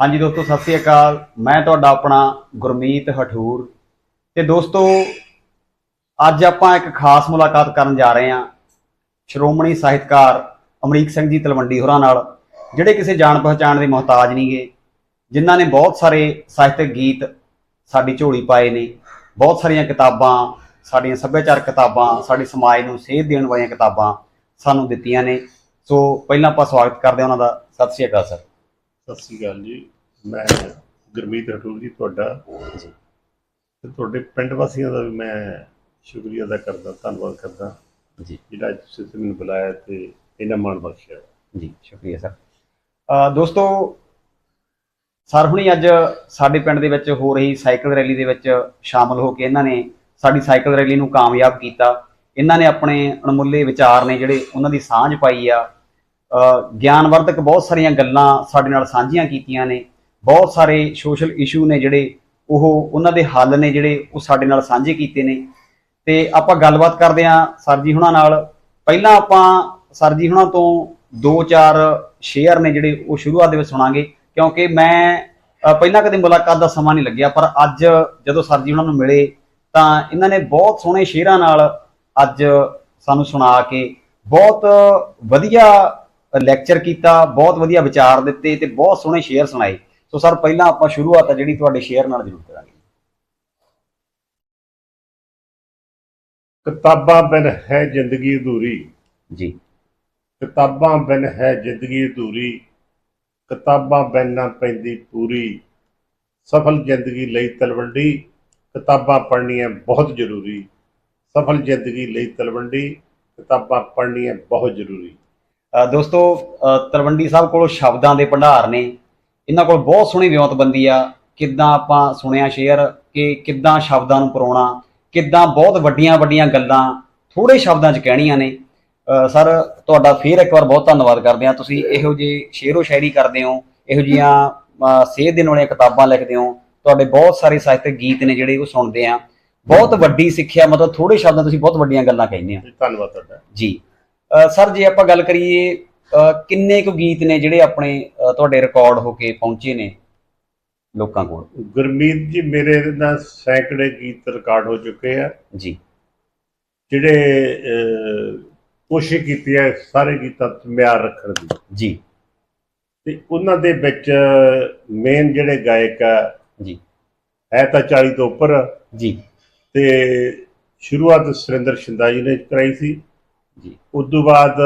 ਹਾਂਜੀ ਦੋਸਤੋ, ਸਤਿ ਸ੍ਰੀ ਅਕਾਲ। ਮੈਂ ਤੁਹਾਡਾ ਆਪਣਾ ਗੁਰਮੀਤ ਹਠੂਰ। ਤੇ ਦੋਸਤੋ, ਅੱਜ ਆਪਾਂ ਇੱਕ ਖਾਸ ਮੁਲਾਕਾਤ ਕਰਨ ਜਾ ਰਹੇ ਹਾਂ ਸ਼੍ਰੋਮਣੀ ਸਾਹਿਤਕਾਰ ਅਮਰੀਕ ਸਿੰਘ ਜੀ ਤਲਵੰਡੀ ਹੋਰਾਂ ਨਾਲ, ਜਿਹੜੇ ਕਿਸੇ ਜਾਣ ਪਛਾਣ ਦੇ ਮੁਹਤਾਜ ਨਹੀਂਗੇ ਜਿਨ੍ਹਾਂ ਨੇ ਬਹੁਤ ਸਾਰੇ ਸਾਹਿਤਕ ਗੀਤ ਸਾਡੀ ਝੋਲੀ ਪਾਏ ਨੇ, ਬਹੁਤ ਸਾਰੀਆਂ ਕਿਤਾਬਾਂ, ਸਾਡੀਆਂ ਸੱਭਿਆਚਾਰਕ ਕਿਤਾਬਾਂ, ਸਾਡੇ ਸਮਾਜ ਨੂੰ ਸੇਧ ਦੇਣ ਵਾਲੀਆਂ ਕਿਤਾਬਾਂ ਸਾਨੂੰ ਦਿੱਤੀਆਂ ਨੇ। ਸੋ, ਪਹਿਲਾਂ ਆਪਾਂ ਸਵਾਗਤ ਕਰਦੇ ਹਾਂ ਉਹਨਾਂ ਦਾ। ਸਤਿ ਸ੍ਰੀ ਅਕਾਲ, ਸਰ। ਸਤਿ ਸ੍ਰੀ ਅਕਾਲ ਜੀ। ਮੈਂ ਗੁਰਮੀਤ ਰਟੂਰ ਜੀ ਤੁਹਾਡਾ ਤੇ ਤੁਹਾਡੇ ਪਿੰਡ ਵਾਸੀਆਂ ਦਾ ਵੀ ਮੈਂ ਸ਼ੁਕਰੀਆ ਅਦਾ ਕਰਦਾ ਧੰਨਵਾਦ ਕਰਦਾ। ਜੀ। ਜਿਹੜਾ ਅੱਜ ਤੁਸੀਂ ਮੈਨੂੰ ਬੁਲਾਇਆ ਤੇ ਇਹਨਾਂ ਮਾਣ ਬਖਸ਼ਿਆ। ਜੀ ਸ਼ੁਕਰੀਆ ਸਰ। ਦੋਸਤੋ ਸਰ ਹੁਣੀ ਅੱਜ ਸਾਡੇ ਪਿੰਡ ਦੇ ਵਿੱਚ ਹੋ ਰਹੀ ਸਾਈਕਲ ਰੈਲੀ ਦੇ ਵਿੱਚ ਸ਼ਾਮਲ ਹੋ ਕੇ ਇਹਨਾਂ ਨੇ ਸਾਡੀ ਸਾਈਕਲ ਰੈਲੀ ਨੂੰ ਕਾਮਯਾਬ ਕੀਤਾ। ਇਹਨਾਂ ਨੇ ਆਪਣੇ ਅਣਮੁੱਲੇ ਵਿਚਾਰ ਨੇ ਜਿਹੜੇ ਉਹਨਾਂ ਦੀ ਸਾਂਝ ਪਾਈ ਆ। ਗਿਆਨਵਰਧਕ ਬਹੁਤ ਸਾਰੀਆਂ ਗੱਲਾਂ ਸਾਡੇ ਨਾਲ ਸਾਂਝੀਆਂ ਕੀਤੀਆਂ ਨੇ। ਬਹੁਤ ਸਾਰੇ ਸੋਸ਼ਲ ਇਸ਼ੂ ਨੇ ਜਿਹੜੇ ਉਹ ਉਹਨਾਂ ਦੇ ਹੱਲ ਨੇ ਜਿਹੜੇ ਉਹ ਸਾਡੇ ਨਾਲ ਸਾਂਝੇ ਕੀਤੇ ਨੇ। ਤੇ ਆਪਾਂ ਗੱਲਬਾਤ ਕਰਦੇ ਹਾਂ ਸਰ ਜੀ ਹੁਣਾਂ ਨਾਲ। ਪਹਿਲਾਂ ਆਪਾਂ ਸਰ ਜੀ ਹੁਣਾਂ ਤੋਂ ਦੋ ਚਾਰ ਸ਼ੇਅਰ ਨੇ ਜਿਹੜੇ ਉਹ ਸ਼ੁਰੂਆਤ ਦੇ ਵਿੱਚ ਸੁਣਾਂਗੇ। ਕਿਉਂਕਿ ਮੈਂ ਪਹਿਲਾਂ ਕਦੇ ਮੁਲਾਕਾਤ ਦਾ ਸਮਾਂ ਨਹੀਂ ਲੱਗਿਆ, ਪਰ ਅੱਜ ਜਦੋਂ ਸਰ ਜੀ ਹੁਣਾਂ ਨੂੰ ਮਿਲੇ ਤਾਂ ਇਹਨਾਂ ਨੇ ਬਹੁਤ ਸੋਹਣੇ ਸ਼ੇਅਰਾਂ ਨਾਲ ਅੱਜ ਸਾਨੂੰ ਸੁਣਾ ਕੇ ਬਹੁਤ ਵਧੀਆ ਲੈਕਚਰ ਕੀਤਾ ਬਹੁਤ ਵਧੀਆ ਵਿਚਾਰ ਦਿੱਤੇ ਤੇ ਬਹੁਤ ਸੋਹਣੇ ਸ਼ੇਅਰ ਸੁਣਾਏ। ਸੋ ਸਰ ਪਹਿਲਾਂ ਆਪਾਂ ਸ਼ੁਰੂਆਤ ਆ ਜਿਹੜੀ ਤੁਹਾਡੇ ਸ਼ੇਅਰ ਨਾਲ ਜ਼ਰੂਰ ਕਰਾਂਗੇ। ਕਿਤਾਬਾਂ ਬਿਨ ਹੈ ਜ਼ਿੰਦਗੀ ਅਧੂਰੀ। ਜੀ। ਕਿਤਾਬਾਂ ਬਿਨ ਹੈ ਜ਼ਿੰਦਗੀ ਅਧੂਰੀ। ਕਿਤਾਬਾਂ ਬਿਨ ਨਾ ਪੈਂਦੀ ਪੂਰੀ। ਸਫਲ ਜ਼ਿੰਦਗੀ ਲਈ ਤਲਵੰਡੀ। ਕਿਤਾਬਾਂ ਪੜ੍ਹਨੀਆਂ ਬਹੁਤ ਜ਼ਰੂਰੀ। ਸਫਲ ਜ਼ਿੰਦਗੀ ਲਈ ਤਲਵੰਡੀ। ਕਿਤਾਬਾਂ ਪੜ੍ਹਨੀਆਂ ਬਹੁਤ ਜ਼ਰੂਰੀ। ਦੋਸਤੋ ਤਲਵੰਡੀ ਸਾਹਿਬ ਕੋਲ ਸ਼ਬਦਾਂ ਦੇ ਭੰਡਾਰ ਨੇ। ਇਹਨਾਂ ਕੋਲ ਬਹੁਤ ਸੋਹਣੀ ਵਿਉਂਤਬੰਦੀ ਆ। ਕਿੱਦਾਂ ਆਪਾਂ ਸੁਣਿਆ ਸ਼ੇਅਰ ਕਿ ਕਿੱਦਾਂ ਸ਼ਬਦਾਂ ਨੂੰ ਪਰੋਣਾ ਕਿੱਦਾਂ ਬਹੁਤ ਵੱਡੀਆਂ ਵੱਡੀਆਂ ਗੱਲਾਂ ਥੋੜੇ ਸ਼ਬਦਾਂ 'ਚ ਕਹਿਣੀਆਂ ਨੇ। ਸਰ ਤੁਹਾਡਾ ਫੇਰ ਇੱਕ ਵਾਰ ਬਹੁਤ ਧੰਨਵਾਦ ਕਰਦੇ ਹਾਂ। ਤੁਸੀਂ ਇਹੋ ਜਿਹੇ ਸ਼ੇਰੋ ਸ਼ਾਇਰੀ ਕਰਦੇ ਹੋ ਇਹੋ ਜਿਹੀਆਂ ਅ, ਸੇਧ ਦੇਣ ਵਾਲੀਆਂ ਕਿਤਾਬਾਂ ਲਿਖਦੇ ਹੋ। ਤੁਹਾਡੇ ਬਹੁਤ ਸਾਰੇ ਸਾਹਿਤਕ ਗੀਤ ਨੇ ਜਿਹੜੇ ਉਹ ਸੁਣਦੇ ਆ ਬਹੁਤ ਵੱਡੀ ਸਿੱਖਿਆ ਮਤਲਬ ਥੋੜੇ ਸ਼ਬਦਾਂ ਤੁਸੀਂ ਬਹੁਤ ਵੱਡੀਆਂ ਗੱਲਾਂ ਕਹਿੰਦੇ ਜੀ, ਧੰਨਵਾਦ ਤੁਹਾਡਾ। ਜੀ। ਸਰ ਜੇ ਆਪਾਂ ਗੱਲ ਕਰੀਏ ਕਿੰਨੇ ਕੁ ਗੀਤ ਨੇ ਜਿਹੜੇ ਆਪਣੇ ਤੁਹਾਡੇ ਰਿਕਾਰਡ ਹੋ ਕੇ ਪਹੁੰਚੇ ਨੇ ਲੋਕਾਂ ਕੋਲ? ਗੁਰਮੀਤ ਜੀ ਮੇਰੇ ਨਾਲ ਸੈਂਕੜੇ ਗੀਤ ਰਿਕਾਰਡ ਹੋ ਚੁੱਕੇ ਆ। ਜੀ। ਜਿਹੜੇ ਕੋਸ਼ਿਸ਼ ਕੀਤੀ ਹੈ ਸਾਰੇ ਗੀਤਾਂ 'ਚ ਮਿਆਰ ਰੱਖਣ ਦੀ। ਜੀ। ਤੇ ਉਹਨਾਂ ਦੇ ਵਿੱਚ ਮੇਨ ਜਿਹੜੇ ਗਾਇਕ ਆ ਜੀ। ਹੈ ਤਾਂ 40 ਤੋਂ ਉੱਪਰ। ਜੀ। ਤੇ ਸ਼ੁਰੂਆਤ ਸੁਰਿੰਦਰ ਸ਼ਿੰਦਾ ਜੀ ਨੇ ਕਰਾਈ ਸੀ। ਜੀ। ਉਸ ਤੋਂ ਬਾਅਦ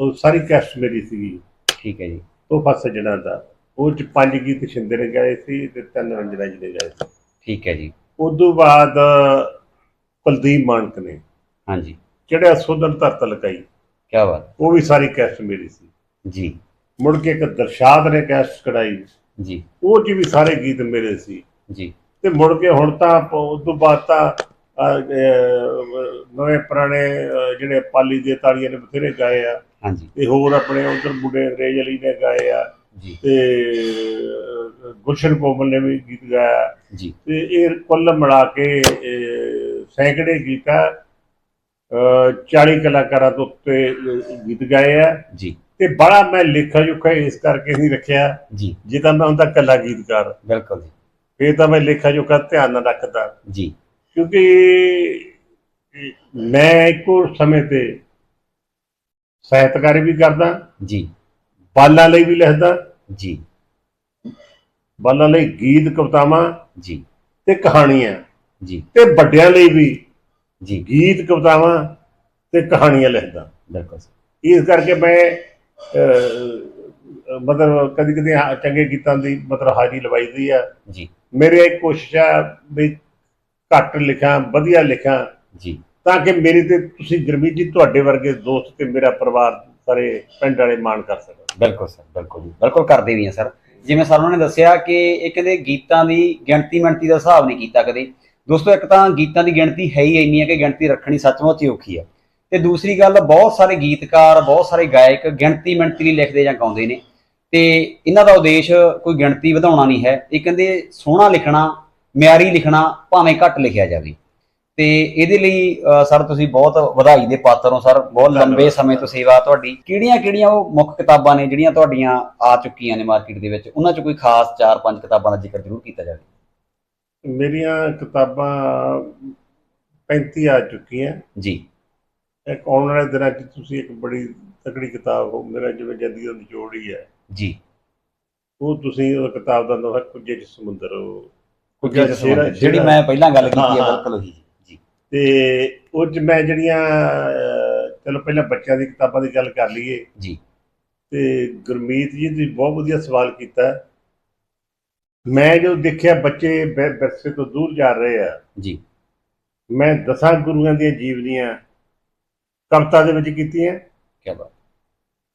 ਉਹ ਸਾਰੀ ਕੈਸਟ ਮੇਰੀ ਸੀਗੀ। ਠੀਕ ਹੈ ਜੀ। ਤੋਹਫਾ ਸੱਜਣਾ ਦਾ ਉਹ ਚ ਪੰਜ ਗੀਤ ਸ਼ਿੰਦੇ ਨੇ ਗਾਏ ਸੀ ਤੇ ਤਿੰਨ ਰੰਜਨਾ ਜੀ ਨੇ ਗਾਏ ਸੀ। ਠੀਕ ਹੈ ਜੀ। ਉਸ ਤੋਂ ਬਾਅਦ ਕੁਲਦੀਪ ਮਾਨਕ ਨੇ ਹਾਂਜੀ। ਜਿਹੜਾ ਸੋਧਨ ਧਰਤ ਲਗਾਈ ਕੀ ਬਾਤ। ਉਹ ਵੀ ਸਾਰੀ ਕੈਸਟ ਮੇਰੀ ਸੀ। ਜੀ। ਮੁੜ ਕੇ ਇੱਕ ਦਰਸ਼ਾਦ ਨੇ ਕੈਸਟ ਕਢਾਈ। ਜੀ। ਉਹ ਚ ਵੀ ਸਾਰੇ ਗੀਤ ਮੇਰੇ ਸੀ। ਜੀ। ਤੇ ਮੁੜ ਕੇ ਹੁਣ ਤਾਂ ਉਸ ਤੋਂ ਬਾਅਦ ਤਾਂ ਨਵੇਂ ਪੁਰਾਣੇ ਜਿਹੜੇ ਪਾਲੀ ਦੇ ਤਾਲੀਆਂ ਨੇ ਬਥੇਰੇ ਗਾਏ ਆ। ਹਾਂਜੀ। ਤੇ ਹੋਰ ਆਪਣੇ ਉਧਰ ਮੁੰਡੇ ਅੰਗਰੇਜ਼ ਅਲੀ ਨੇ ਗਾਏ ਆ। ਜੀ। ਤੇ ਗੁਲਸ਼ਨ ਕੋਮਲ ਨੇ ਵੀ ਗੀਤ ਗਾਇਆ। ਜੀ। ਤੇ ਇਹ ਕੁੱਲ ਮਿਲਾ ਕੇ ਸੈਂਕੜੇ ਗੀਤ ਆ। ਅਹ, 40 ਕਲਾਕਾਰਾਂ ਤੋਂ ਉੱਤੇ ਗੀਤ ਗਾਏ ਆ। ਜੀ। ਤੇ ਬੜਾ ਮੈਂ ਲੇਖਾ ਜੁਖਾ ਇਸ ਕਰਕੇ ਨਹੀਂ ਰੱਖਿਆ ਜੀ। ਜੇ ਤਾਂ ਮੈਂ ਹੁੰਦਾ ਕੱਲਾ ਗੀਤਕਾਰ। ਬਿਲਕੁਲ ਜੀ। ਫੇਰ ਤਾਂ ਮੈਂ ਲੇਖਾ ਜੁਖਾ ਧਿਆਨ ਨਾਲ ਰੱਖਦਾ। ਜੀ। ਕਿਉਂਕਿ ਮੈਂ ਇੱਕੋ ਸਮੇਂ ਤੇ ਸਾਹਿਤਕਾਰੀ ਵੀ ਕਰਦਾ। ਜੀ। ਬਾਲਾਂ ਲਈ ਵੀ ਲਿਖਦਾ। ਜੀ। ਬਾਲਾਂ ਲਈ ਗੀਤ ਕਵਿਤਾਵਾਂ ਜੀ। ਤੇ ਕਹਾਣੀਆਂ। ਜੀ। ਤੇ ਵੱਡਿਆਂ ਲਈ ਵੀ ਜੀ। ਗੀਤ ਕਵਿਤਾਵਾਂ ਤੇ ਕਹਾਣੀਆਂ ਲਿਖਦਾ। ਬਿਲਕੁਲ ਇਸ ਕਰਕੇ ਮੈਂ ਮਤਲਬ ਕਦੀ ਕਦੀ ਚੰਗੇ ਗੀਤਾਂ ਦੀ ਮਤਲਬ ਹਾਜ਼ਰੀ ਲਵਾਈਦੀ ਆ। ਜੀ। ਮੇਰੀ ਇੱਕ ਕੋਸ਼ਿਸ਼ ਆ ਵੀ ਘੱਟ ਲਿਖਾਂ ਵਧੀਆ ਲਿਖਾਂ ਜੀ। ਤਾਂ ਕਿ ਮੇਰੀ ਤੇ ਤੁਸੀਂ ਗੁਰਮੀਤ ਜੀ ਤੁਹਾਡੇ ਵਰਗੇ ਦੋਸਤ ਤੇ ਮੇਰਾ ਪਰਿਵਾਰ ਸਾਰੇ ਪਿੰਡ ਵਾਲੇ ਮਾਣ ਕਰ ਸਕਣ। ਬਿਲਕੁਲ ਸਰ ਬਿਲਕੁਲ ਜੀ। ਬਿਲਕੁਲ ਕਰਦੇ ਵੀ ਆ ਸਰ। ਜਿਵੇਂ ਸਰ ਉਹਨਾਂ ਨੇ ਦੱਸਿਆ ਕਿ ਇਹ ਕਹਿੰਦੇ ਗੀਤਾਂ ਦੀ ਗਿਣਤੀ ਮਿਣਤੀ ਦਾ ਹਿਸਾਬ ਨਹੀਂ ਕੀਤਾ ਕਦੇ। ਦੋਸਤੋ ਇੱਕ ਤਾਂ ਗੀਤਾਂ ਦੀ ਗਿਣਤੀ ਹੈ ਹੀ ਇੰਨੀ ਹੈ ਕਿ ਗਿਣਤੀ ਰੱਖਣੀ ਸੱਚਮੁੱਚ ਹੀ ਔਖੀ ਆ ਤੇ ਦੂਸਰੀ ਗੱਲ ਬਹੁਤ ਸਾਰੇ ਗੀਤਕਾਰ ਬਹੁਤ ਸਾਰੇ ਗਾਇਕ ਗਿਣਤੀ ਮਿਣਤੀ ਲਈ ਲਿਖਦੇ ਜਾਂ ਗਾਉਂਦੇ ਨੇ। ਤੇ ਇਹਨਾਂ ਦਾ ਉਦੇਸ਼ ਕੋਈ ਗਿਣਤੀ ਵਧਾਉਣਾ ਨਹੀਂ ਹੈ। ਇਹ ਕਹਿੰਦੇ ਸੋਹਣਾ ਲਿਖਣਾ ਮਿਆਰੀ ਲਿਖਣਾ ਭਾਵੇਂ ਘੱਟ ਲਿਖਿਆ ਜਾਵੇ। ਤੇ ਇਹਦੇ ਲਈ ਸਰ ਤੁਸੀਂ ਬਹੁਤ ਵਧਾਈ ਦੇ ਪਾਤਰ ਹੋ ਸਰ। ਬਹੁਤ ਲੰਬੇ। ਸਮੇਂ ਤੋਂ ਸੇਵਾ ਤੁਹਾਡੀ। ਕਿਹੜੀਆਂ ਕਿਹੜੀਆਂ ਉਹ ਮੁੱਖ ਕਿਤਾਬਾਂ ਨੇ ਜਿਹੜੀਆਂ ਤੁਹਾਡੀਆਂ ਆ ਚੁੱਕੀਆਂ ਨੇ ਮਾਰਕੀਟ ਦੇ ਵਿੱਚ? ਉਹਨਾਂ 'ਚ ਕੋਈ ਖਾਸ 4-5 ਕਿਤਾਬਾਂ ਦਾ ਜ਼ਿਕਰ ਜ਼ਰੂਰ ਕੀਤਾ ਜਾਵੇ। ਮੇਰੀਆਂ ਕਿਤਾਬਾਂ 35 ਆ ਚੁੱਕੀਆਂ। ਜੀ। ਇੱਕ ਆਉਣ ਵਾਲੇ ਦਿਨਾਂ 'ਚ ਤੁਸੀਂ ਇੱਕ ਬੜੀ ਤਕੜੀ ਕਿਤਾਬ ਹੋ ਮੇਰਾ ਜਿਵੇਂ ਜ਼ਿੰਦਗੀ ਦਾ ਨਿਚੋੜ ਹੀ ਹੈ। ਜੀ। ਉਹ ਤੁਸੀਂ ਉਹ ਕਿਤਾਬ ਦਾ ਨਾਮ ਹੈ ਕੁਝੇ ਸਮੁੰਦਰ ਜਿਹੜਾ- ਜਿਹੜੀ ਜਿਹੜਾ- ਮੈਂ ਪਹਿਲਾਂ ਗੱਲ ਕੀਤੀ ਹੈ ਹਾਂ, ਹਾਂ। ਬਿਲਕੁਲ ਉਹੀ। ਜੀ। ਤੇ ਉਹ 'ਚ ਮੈਂ ਜਿਹੜੀਆਂ ਅਹ, ਚਲੋ ਪਹਿਲਾਂ ਬੱਚਿਆਂ ਦੀ ਕਿਤਾਬਾਂ ਦੀ ਗੱਲ ਕਰ ਲਈਏ। ਜੀ। ਤੇ ਗੁਰਮੀਤ ਜੀ ਤੁਸੀਂ ਬਹੁਤ ਵਧੀਆ ਸਵਾਲ ਕੀਤਾ। ਮੈਂ ਜੋ ਦੇਖਿਆ ਬੱਚੇ ਵਿ- ਵਿਰਸੇ ਤੋਂ ਦੂਰ ਜਾ ਰਹੇ ਆ। ਜੀ। ਮੈਂ ਦਸਾਂ ਗੁਰੂਆਂ ਦੀਆਂ ਜੀਵਨੀਆਂ ਕਵਿਤਾ ਦੇ ਵਿੱਚ ਕੀਤੀਆਂ। ਕੀ ਬਾਤ।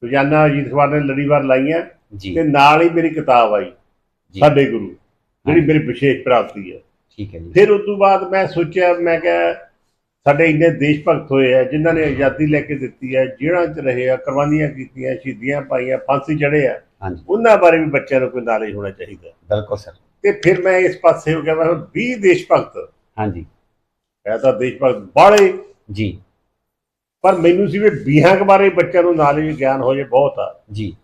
ਰੋਜ਼ਾਨਾ ਅਜੀਤ ਅਖਬਾਰ ਨੇ ਲੜੀਵਾਰ ਲਾਈਆਂ। ਜੀ। ਤੇ ਨਾਲ ਹੀ ਮੇਰੀ ਕਿਤਾਬ ਆਈ ਜੀ। ਸਾਡੇ ਗੁਰੂ। ਜਿਹੜੀ। ਮੇਰੀ ਵਿਸ਼ੇਸ਼ ਪ੍ਰਾਪਤੀ ਹੈ। ਠੀਕ ਹੈ ਜੀ। ਫਿਰ ਉਸ ਤੋਂ ਬਾਅਦ ਮੈਂ ਸੋਚਿਆ ਮੈਂ ਕਿਹਾ ਸਾਡੇ ਇੰਨੇ ਦੇਸ਼ ਭਗਤ ਹੋਏ ਆ ਜਿਨ੍ਹਾਂ ਨੇ ਆਜ਼ਾਦੀ ਲੈ ਕੇ ਦਿੱਤੀ ਹੈ ਜੇਲ੍ਹਾਂ 'ਚ ਰਹੇ ਆ ਕੁਰਬਾਨੀਆਂ ਕੀਤੀਆਂ ਸ਼ਹੀਦੀਆਂ ਪਾਈਆਂ ਫਾਂਸੀ ਚੜੇ ਆ ਉਹਨਾਂ ਬਾਰੇ ਵੀ ਬੱਚਿਆਂ ਨੂੰ ਕੋਈ ਨਾਲੇ ਹੋਣਾ ਚਾਹੀਦਾ। ਬਿਲਕੁਲ ਸਰ। ਤੇ ਫਿਰ ਮੈਂ ਇਸ ਪਾਸੇ ਹੋ ਗਿਆ ਮੈਂ 20 ਦੇਸ਼ ਭਗਤ। ਹਾਂਜੀ। ਤਾਂ ਦੇਸ਼ ਭਗਤ ਬਾਲੇ ਜੀ। ਪਰ ਮੈਨੂੰ ਸੀ ਵੀ ਬੀਹਾਂ ਕੇ ਬਾਰੇ ਬੱਚਿਆਂ ਨੂੰ ਨਾਲੇ ਗਿਆਨ ਹੋ ਜੇ ਬਹੁਤ ਆ। ਜੀ।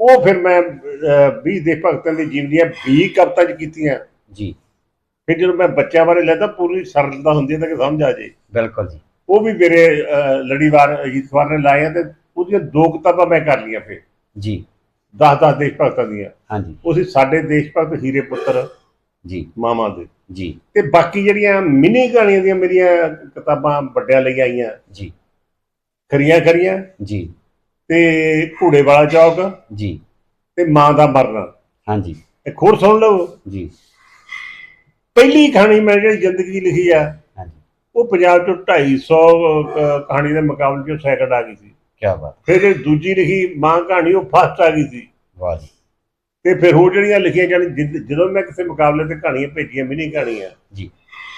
ਉਹ ਫਿਰ ਮੈਂ ਅਹ, 20 ਦੇਸ਼ ਭਗਤਾਂ ਦੀ ਜੀਵਨੀਆਂ 20 ਕਵਿਤਾ 'ਚ ਕੀਤੀਆਂ। ਜੀ। ਫਿਰ ਜਦੋਂ ਮੈਂ ਬੱਚਿਆਂ ਬਾਰੇ ਲੈਦਾ ਪੂਰੀ ਸਰਲਤਾ ਹੁੰਦੀ ਹੈ ਤਾਂ ਕਿ ਸਮਝ ਆ ਜੇ ਬਿਲਕੁਲ ਜੀ। ਉਹ ਵੀ ਮੇਰੇ ਲੜੀਵਾਰ ਅਜੀਤ ਨੇ ਲਾਇਆ ਤੇ ਉਹਦੀਆਂ ਦੋ ਕਿਤਾਬਾਂ ਮੈਂ ਕਰ ਲਈਆਂ ਫਿਰ। ਜੀ। 10-10 ਦੇਸ਼ ਭਗਤਾਂ ਦੀਆਂ। ਹਾਂਜੀ। ਉਹ ਸੀ ਸਾਡੇ ਦੇਸ਼ ਭਗਤ ਹੀਰੇ ਪੁੱਤਰ ਜੀ। ਮਾਮਾ ਦੇ। ਜੀ। ਤੇ ਬਾਕੀ ਜਿਹੜੀਆਂ ਮਿਨੀ ਕਹਾਣੀਆਂ ਦੀਆਂ ਮੇਰੀਆਂ ਕਿਤਾਬਾਂ ਵੱਡਿਆਂ ਲਈ ਆਈਆਂ। ਜੀ। ਖਰੀਆਂ ਖਰੀਆਂ ਜੀ। ਤੇ ਘੋੜੇ ਵਾਲਾ ਚੌਕ ਜੀ। ਤੇ ਮਾਂ ਦਾ ਮਰਨਾ। ਹਾਂਜੀ। ਇੱਕ ਹੋਰ ਸੁਣ ਲਓ। ਜੀ। ਪਹਿਲੀ ਕਹਾਣੀ ਮੈਂ ਜਿਹੜੀ ਜ਼ਿੰਦਗੀ ਲਿਖੀ ਆ ਹਾਂਜੀ। ਉਹ ਪੰਜਾਬ ਚੋਂ 250 ਕਹਾਣੀ ਦੇ ਮੁਕਾਬਲੇ ਚੋਂ ਸੈਕਿੰਡ ਆ ਗਈ ਸੀ। ਕੀ ਬਾਤ। ਫਿਰ ਇਹ ਦੂਜੀ ਲਿਖੀ ਮਾਂ ਕਹਾਣੀ ਉਹ ਫਸਟ ਆ ਗਈ ਸੀ। ਵਾਹ ਜੀ। ਤੇ ਫਿਰ ਹੋਰ ਜਿਹੜੀਆਂ ਲਿਖੀਆਂ ਜਾਣੀ ਜਿੱਦ- ਜਦੋਂ ਮੈਂ ਕਿਸੇ ਮੁਕਾਬਲੇ ਤੇ ਕਹਾਣੀਆਂ ਭੇਜੀਆਂ ਮਿਨੀ ਕਹਾਣੀਆਂ ਜੀ।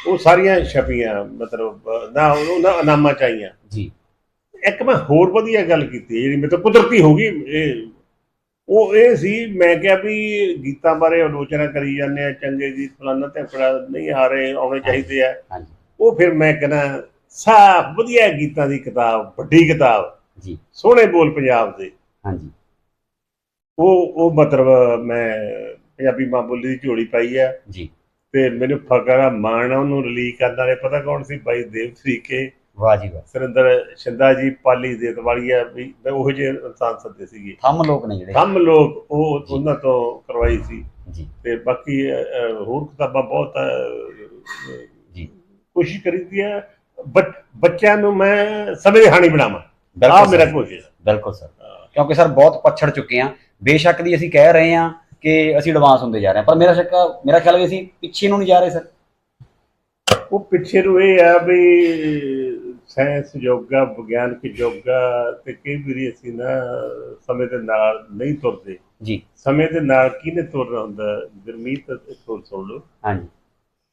ਉਹ ਸਾਰੀਆਂ ਛਪੀਆਂ ਮਤਲਬ ਅਹ, ਨਾ ਉਹਨਾਂ ਇਨਾਮਾਂ ਚ ਆਈਆਂ। ਜੀ। ਇੱਕ ਮੈਂ ਹੋਰ ਵਧੀਆ ਗੱਲ ਕੀਤੀ ਜਿਹੜੀ ਮੇਰੇ ਤੋਂ ਕੁਦਰਤੀ ਹੋ ਗਈ ਇਹ ਉਹ ਇਹ ਸੀ ਮੈਂ ਕਿਹਾ ਵੀ ਗੀਤਾਂ ਬਾਰੇ ਆਲੋਚਨਾ ਕਰੀ ਜਾਂਦੇ ਆ ਚੰਗੇ ਗੀਤ ਫਲਾਨਾ ਤੇ ਫੜਾ ਨਹੀਂ ਆ ਰਹੇ ਆਉਣੇ ਚਾਹੀਦੇ ਆ। ਉਹ ਫਿਰ ਮੈਂ ਕਹਿੰਦਾ ਸਾਫ਼ ਵਧੀਆ ਗੀਤਾਂ ਦੀ ਕਿਤਾਬ ਵੱਡੀ ਕਿਤਾਬ ਜੀ। ਸੋਹਣੇ ਬੋਲ ਪੰਜਾਬ ਦੇ। ਹਾਂਜੀ। ਉਹ ਉਹ ਮਤਲਬ ਮੈਂ ਪੰਜਾਬੀ ਮਾਂ ਬੋਲੀ ਦੀ ਝੋਲੀ ਪਾਈ ਆ। ਜੀ। ਤੇ ਮੈਨੂੰ ਫਕਰ ਆ ਮਾਣ ਉਹਨੂੰ ਰਿਲੀਜ਼ ਕਰਨ ਵਾਲੇ ਪਤਾ ਕੌਣ ਸੀ? ਬਾਈ ਦੇਵ ਸਰੀਕੇ ਵਾਹ ਜੀ ਵਾਹ। ਸੁਰਿੰਦਰ ਸ਼ਿੰਦਾ ਜੀ ਪਾਲੀ ਦੇਤ ਵਾਲੀਆ ਵੀ ਉਹੋ ਜਿਹੇ ਇਨਸਾਨ ਸੱਦੇ ਸੀਗੇ। ਥੰਮ ਲੋਕ ਨੇ ਜਿਹੜੇ। ਕੰਮ ਲੋਕ ਉਹ ਉਹਨਾਂ ਤੋਂ ਕਰਵਾਈ ਸੀ। ਜੀ। ਤੇ ਬਾਕੀ ਹੋਰ ਕਿਤਾਬਾਂ ਬਹੁਤ ਜੀ। ਕੋਸ਼ਿਸ਼ ਕਰੀਦੀ ਹੈ ਬੱਚ- ਬੱਚਿਆਂ ਨੂੰ ਮੈਂ ਸਮੇਂ ਦੀ ਹਾਣੀ ਬਣਾਵਾਂ। ਆ ਮੇਰਾ ਕੋਸ਼ਿਸ਼। ਬਿਲਕੁਲ ਸਰ। ਕਿਉਂਕਿ ਸਰ ਬਹੁਤ ਪਛੜ ਚੁੱਕੇ ਆ ਬੇਸ਼ੱਕ ਦੀ ਅਸੀਂ ਕਹਿ ਰਹੇ ਆ ਕਿ ਅਸੀਂ ਐਡਵਾਂਸ ਹੁੰਦੇ ਜਾ ਰਹੇ ਹਾਂ। ਪਰ ਮੇਰਾ ਸ਼ੱਕ ਮੇਰਾ ਖਿਆਲ ਵੀ ਅਸੀਂ ਪਿੱਛੇ ਨੂੰ ਨਹੀਂ ਜਾ ਰਹੇ ਸਰ। ਉਹ ਪਿੱਛੇ ਨੂੰ ਇਹ ਆ ਵੀ ਸਾਇੰਸ ਯੋਗਾ ਵਿਗਿਆਨਕ ਯੋਗਾ ਤੇ ਕਈ ਵਾਰੀ ਅਸੀਂ ਨਾ ਸਮੇਂ ਦੇ ਨਾਲ ਨਹੀਂ ਤੁਰਦੇ। ਜੀ। ਸਮੇਂ ਦੇ ਨਾਲ ਕਿਹਨੇ ਤੁਰਨਾ ਹੁੰਦਾ? ਗੁਰਮੀਤ ਤੋਂ ਸੁਣ ਲਓ। ਹਾਂਜੀ।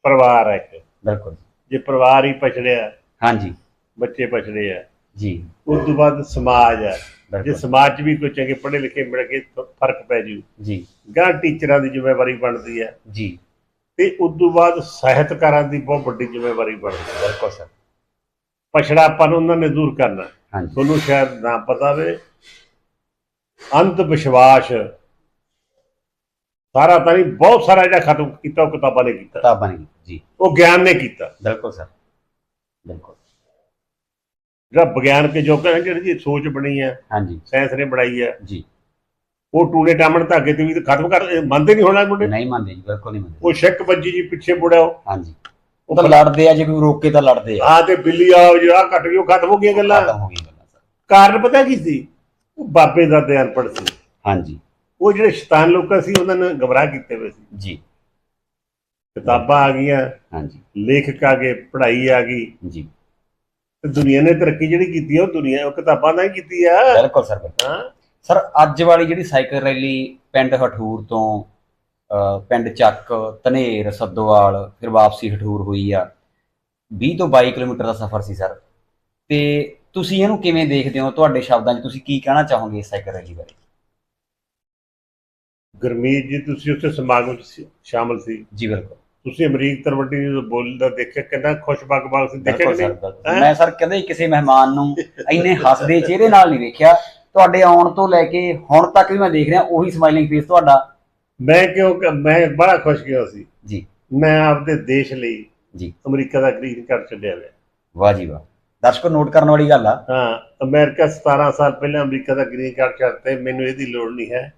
ਪਰਿਵਾਰ ਹੈ ਇੱਕ। ਬਿਲਕੁਲ ਜੇ। ਪਰਿਵਾਰ ਹੀ ਪਛੜਿਆ ਹਾਂਜੀ। ਬੱਚੇ ਪਛੜੇ ਆ ਜੀ। ਉਸ ਤੋਂ ਬਾਅਦ ਸਮਾਜ ਆ। ਜੇ ਸਮਾਜ 'ਚ ਵੀ ਕੋਈ ਚੰਗੇ ਪੜ੍ਹੇ ਲਿਖੇ ਮਿਲ ਤਾਂ ਫ਼ਰਕ ਪੈ ਜੂ। ਜੀ। ਗਾਂ ਟੀਚਰਾਂ ਦੀ ਜ਼ਿੰਮੇਵਾਰੀ ਬਣਦੀ ਹੈ ਜੀ। ਤੇ ਉਸ ਤੋਂ ਬਾਅਦ ਸਾਹਿਤਕਾਰਾਂ ਦੀ ਬਹੁਤ ਵੱਡੀ ਜ਼ਿੰਮੇਵਾਰੀ ਬਣਦੀ ਹੈ ਬਿਲਕੁਲ ਸਰ। ਪਛੜਾਪਨ ਉਹਨਾਂ ਨੇ ਦੂਰ ਕਰਨਾ। ਹਾਂਜੀ। ਤੁਹਾਨੂੰ ਸ਼ਾਇਦ ਨਾ ਪਤਾ ਵੇ ਅੰਧ ਵਿਸ਼ਵਾਸ ਸਾਰਾ ਤਾਂ ਨਹੀਂ ਬਹੁਤ ਸਾਰਾ ਜਿਹੜਾ ਖਤਮ ਕੀਤਾ ਉਹ ਕਿਤਾਬਾਂ ਨੇ ਕੀਤਾ। ਕਿਤਾਬਾਂ ਨੇ ਜੀ। ਉਹ ਗਿਆਨ ਨੇ ਕੀਤਾ। ਬਿਲਕੁਲ ਸਰ। ਬਿਲਕੁਲ। ਜਿਹੜਾ ਵਿਗਿਆਨ ਕੇ ਜੋ ਕਹਿੰਦੇ ਜਿਹੜੀ ਜੀ ਸੋਚ ਬਣੀ ਹੈ ਹਾਂਜੀ। ਸਾਇੰਸ ਨੇ ਬਣਾਈ ਹੈ ਜੀ। ਉਹ ਟੂਣੇ ਟਾਮਣ ਧਾਗੇ ਤੇ ਵੀ ਤਾਂ ਖਤਮ ਕਰ ਇਹ ਮੰਨਦੇ ਨਹੀਂ ਹੋਣਾ ਮੁੰਡੇ? ਨਹੀਂ ਮੰਨਦੇ ਜੀ ਬਿਲਕੁਲ ਨਹੀਂ ਮੰਨਦੇ। ਉਹ ਸ਼ੱਕ ਵੱਜੀ ਜੀ ਪਿੱਛੇ ਮੁੜਿਓ ਹਾਂਜੀ। ਉਹ ਤਾਂ ਲੜਦੇ ਆ ਜੇ ਕੋਈ ਰੋਕੇ ਤਾਂ ਲੜਦੇ ਆ। ਆ ਤੇ ਬਿੱਲੀ ਆ ਜਿਹੜਾ ਗਈ ਉਹ ਖਤਮ ਹੋ ਗਈਆਂ ਗੱਲਾਂ। ਖਤਮ ਹੋ ਗਈ ਗੱਲਾਂ ਸਰ। ਕਾਰਨ ਪਤਾ ਕੀ ਸੀ? ਉਹ ਬਾਬੇ ਦਾ ਧਿਆਨ ਪੜ ਸੀ। ਹਾਂਜੀ। ਉਹ ਜਿਹੜੇ ਸ਼ੈਤਾਨ ਲੋਕਾਂ ਸੀ ਉਹਨਾਂ ਨੇ ਗਮਰਾਹ ਕੀਤੇ ਹੋਏ ਸੀ। ਜੀ। ਕਿਤਾਬਾਂ ਆ ਗਈਆਂ ਹਾਂਜੀ। ਲੇਖਕ ਆ ਗਏ ਪੜ੍ਹਾਈ ਆ ਗਈ। ਜੀ। ਤੇ ਦੁਨੀਆ ਨੇ ਤਰੱਕੀ ਜਿਹੜੀ ਕੀਤੀ ਆ ਉਹ ਦੁਨੀਆ ਉਹ ਕਿਤਾਬਾਂ ਨਾਲ ਹੀ ਕੀਤੀ ਆ। ਬਿਲਕੁਲ ਸਰ ਬਿਲਕੁਲ। ਹਾਂ। ਸਰ ਅੱਜ ਵਾਲੀ ਜਿਹੜੀ ਸਾਈਕਲ ਰੈਲੀ ਪਿੰਡ ਹਠੂਰ ਤੋਂ ਪਿੰਡ ਚੱਕ ਧਨੇਰ ਸੱਦੋਵਾਲ ਫਿਰ ਵਾਪਸੀ ਹਠੂਰ ਹੋਈ ਆ। 20 ਤੋਂ 22 ਕਿਲੋਮੀਟਰ ਦਾ ਸਫ਼ਰ ਸੀ ਸਰ। ਤੇ ਤੁਸੀਂ ਇਹਨੂੰ ਕਿਵੇਂ ਦੇਖਦੇ ਹੋ? ਤੁਹਾਡੇ ਸ਼ਬਦਾਂ 'ਚ ਤੁਸੀਂ ਕੀ ਕਹਿਣਾ ਚਾਹੋਗੇ ਇਸ ਸਾਈਕਲ ਰੈਲੀ ਬਾਰੇ? ਗੁਰਮੀਤ ਜੀ ਤੁਸੀਂ ਉੱਥੇ ਸਮਾਗਮ 'ਚ ਸ਼ਾਮਲ ਸੀ। ਜੀ ਬਿਲਕੁਲ। ਤੁਸੀਂ ਅਮਰੀਕ ਤਰਵੱਡੀ ਨੂੰ ਬੋਲਦਾ ਦੇਖਿਆ ਕਿੰਨਾ ਖੁਸ਼ ਬਗਬਗ ਸੀ ਦੇਖਿਆ ਕਿ ਨਹੀਂ? ਮੈਂ ਸਰ ਕਦੇ ਕਿਸੇ ਮਹਿਮਾਨ ਨੂੰ ਇੰਨੇ ਹੱਸਦੇ ਚਿਹਰੇ ਨਾਲ ਨਹੀਂ ਵੇਖਿਆ। ਤੁਹਾਡੇ ਆਉਣ ਤੋਂ ਲੈ ਕੇ ਹੁਣ ਤੱਕ ਵੀ ਮੈਂ ਦੇਖ ਰਿਹਾ ਉਹੀ ਸਮਾਈਲਿੰਗ ਫੇਸ ਤੁਹਾਡਾ ਮੈਂ ਕਿਉਂ ਮੈਂ ਬੜਾ ਖੁਸ਼ ਕਿਉਂ ਸੀ? ਜੀ। ਮੈਂ ਆਪਦੇ ਦੇਸ਼ ਲਈ ਜੀ। ਅਮਰੀਕਾ ਦਾ ਗ੍ਰੀਨ ਕਾਰਡ ਛੱਡਿਆ ਹੋਇਆ। ਵਾਹ ਜੀ ਵਾਹ। ਦਰਸ਼ਕੋ ਨੋਟ ਕਰਨ ਵਾਲੀ ਗੱਲ ਆ। ਹਾਂ ਅਮਰੀਕਾ 17 ਸਾਲ ਪਹਿਲਾਂ ਅਮਰੀਕਾ ਦਾ ਗ੍ਰੀਨ ਕਾਰਡ ਛੱਡਤੇ ਮੈਨੂੰ ਇਹਦੀ ਲੋੜ ਨਹੀਂ ਹੈ।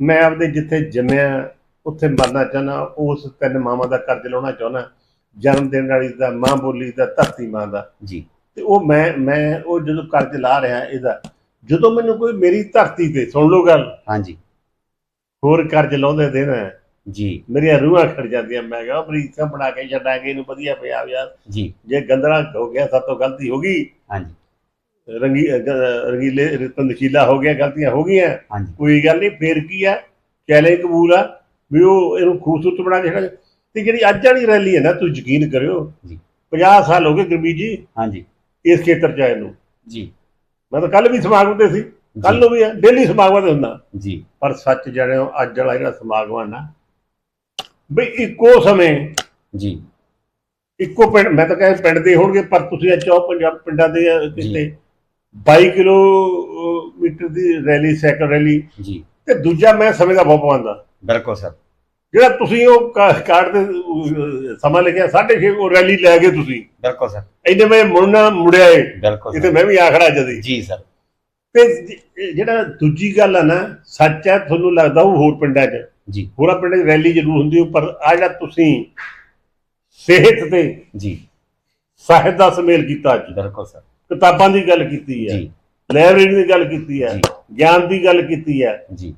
ਮੈਂ ਆਪਦੇ ਜਿੱਥੇ ਜੰਮਿਆ ਉੱਥੇ ਮਰਨਾ ਚਾਹਨਾ ਉਸ ਤਿੰਨ ਮਾਵਾਂ ਦਾ ਕਰਜ਼ ਲਾਉਣਾ ਚਾਹੁੰਦਾ ਜਨਮ ਦੇਣ ਵਾਲੀ ਦਾ ਮਾਂ ਬੋਲੀ ਦਾ ਧਰਤੀ ਮਾਂ ਦਾ। ਜੀ। ਤੇ ਉਹ ਮੈਂ ਮੈਂ ਉਹ ਜਦੋਂ ਕਰਜ਼ ਲਾ ਰਿਹਾ ਇਹਦਾ ਜਦੋਂ ਮੈਨੂੰ ਕੋਈ ਮੇਰੀ ਧਰਤੀ ਤੇ ਸੁਣ ਲਓ ਗੱਲ। ਹਾਂਜੀ। ਹੋਰ ਕਰਜ਼ ਲਾਉਂਦੇ ਦੇਣਾ ਜੀ। ਮੇਰੀਆਂ ਰੂਹਾਂ ਖੜ ਜਾਂਦੀਆਂ। ਮੈਂ ਕਿਹਾ ਅਮਰੀਕਾ ਬਣਾ ਕੇ ਛੱਡਾਂਗੇ ਇਹਨੂੰ ਵਧੀਆ ਪਿਆ ਯਾਰ। ਜੀ। ਜੇ ਗੰਦਲਾ ਹੋ ਗਿਆ ਸਾਤੋਂ ਗਲਤੀ ਹੋ ਗਈ। ਹਾਂਜੀ। ਰੰਗੀ ਰੰਗੀਲੇ ਰਤਨਸ਼ੀਲਾ ਹੋ ਗਿਆ ਗਲਤੀਆਂ ਹੋ ਗਈਆਂ। ਕੋਈ ਗੱਲ ਨਹੀਂ ਫੇਰ ਕੀ ਆ? ਚੈਲੰਜ ਕਬੂਲ ਆ ਵੀ ਉਹ ਇਹਨੂੰ ਖੂਬਸੂਰਤ ਬਣਾ ਕੇ ਛੱਡਾਂਗੇ। ਤੇ ਜਿਹੜੀ ਅੱਜ ਵਾਲੀ ਰੈਲੀ ਹੈ ਨਾ ਤੁਸੀਂ ਯਕੀਨ ਕਰਿਓ। ਜੀ। 50 ਸਾਲ ਹੋ ਗਏ ਗੁਰਮੀਤ ਜੀ। ਹਾਂਜੀ। ਇਸ ਖੇਤਰ ਚ ਆਏ ਨੂੰ। ਜੀ। ਮੈਂ ਤਾਂ ਕੱਲ ਵੀ ਸਮਾਗਮ ਤੇ ਸੀ। ਕੱਲ ਨੂੰ ਵੀ ਡੇਲੀ ਸਮਾਗਮਾਂ ਤੇ ਹੁੰਦਾ। ਜੀ। ਪਰ ਸੱਚ ਜਾਣਿਓ ਅੱਜ ਵਾਲਾ ਜਿਹੜਾ ਸਮਾਗਮ ਆ ਨਾ ਵੀ ਇੱਕੋ ਸਮੇਂ ਜੀ। ਇੱਕੋ ਪਿੰਡ ਮੈਂ ਤਾਂ ਕਹਿੰਦਾ ਪਿੰਡ ਦੇ ਹੋਣਗੇ ਪਰ ਤੁਸੀਂ ਇਹ ਚੌ ਪੰਜਾਬ ਪਿੰਡਾਂ ਦੇ ਕਿਤੇ 22 ਕਿਲੋਮੀਟਰ ਦੀ ਰੈਲੀ ਸਾਈਕਲ ਰੈਲੀ ਜੀ। ਤੇ ਦੂਜਾ ਮੈਂ ਸਮੇਂ ਦਾ ਬਹੁਤ ਪਾਉਂਦਾ। ਬਿਲਕੁਲ ਸਰ। ਜਿਹੜਾ ਤੁਸੀਂ ਉਹ ਕਾਰਡ ਦੇ ਅ, ਸਮਾਂ ਲਿਖਿਆ 6:30 ਉਹ ਰੈਲੀ ਲੈ ਗਏ ਤੁਸੀਂ। ਬਿਲਕੁਲ ਸਰ। ਇੰਨੇ ਮੈਂ ਮੁੜਨਾ ਮੁੜਿਆ ਏ। ਬਿਲਕੁਲ ਮੈਂ ਵੀ ਆਖੜਾ ਜਦੀ ਜੀ ਸਰ। ਤੇ ਜ- ਜਿਹੜਾ ਦੂਜੀ ਗੱਲ ਆ ਨਾ ਸੱਚ ਹੈ ਤੁਹਾਨੂੰ ਲੱਗਦਾ ਉਹ ਹੋਰ ਪਿੰਡਾਂ 'ਚ? ਜੀ। ਹੋਰਾਂ ਪਿੰਡਾਂ 'ਚ ਰੈਲੀ ਜ਼ਰੂਰ ਹੁੰਦੀ ਹੋ ਪਰ ਆ ਜਿਹੜਾ ਤੁਸੀਂ ਸਿਹਤ ਤੇ ਜੀ। ਸਾਹਿਤ ਦਾ ਸੁਮੇਲ ਕੀਤਾ ਅੱਜ। ਬਿਲਕੁਲ ਸਰ। ਕਿਤਾਬਾਂ ਦੀ ਗੱਲ ਕੀਤੀ ਹੈ ਜੀ। ਲਾਇਬ੍ਰੇਰੀ ਦੀ ਗੱਲ ਕੀਤੀ ਹੈ ਜੀ। ਗਿਆਨ ਦੀ ਗੱਲ ਕੀਤੀ ਹੈ ਜੀ।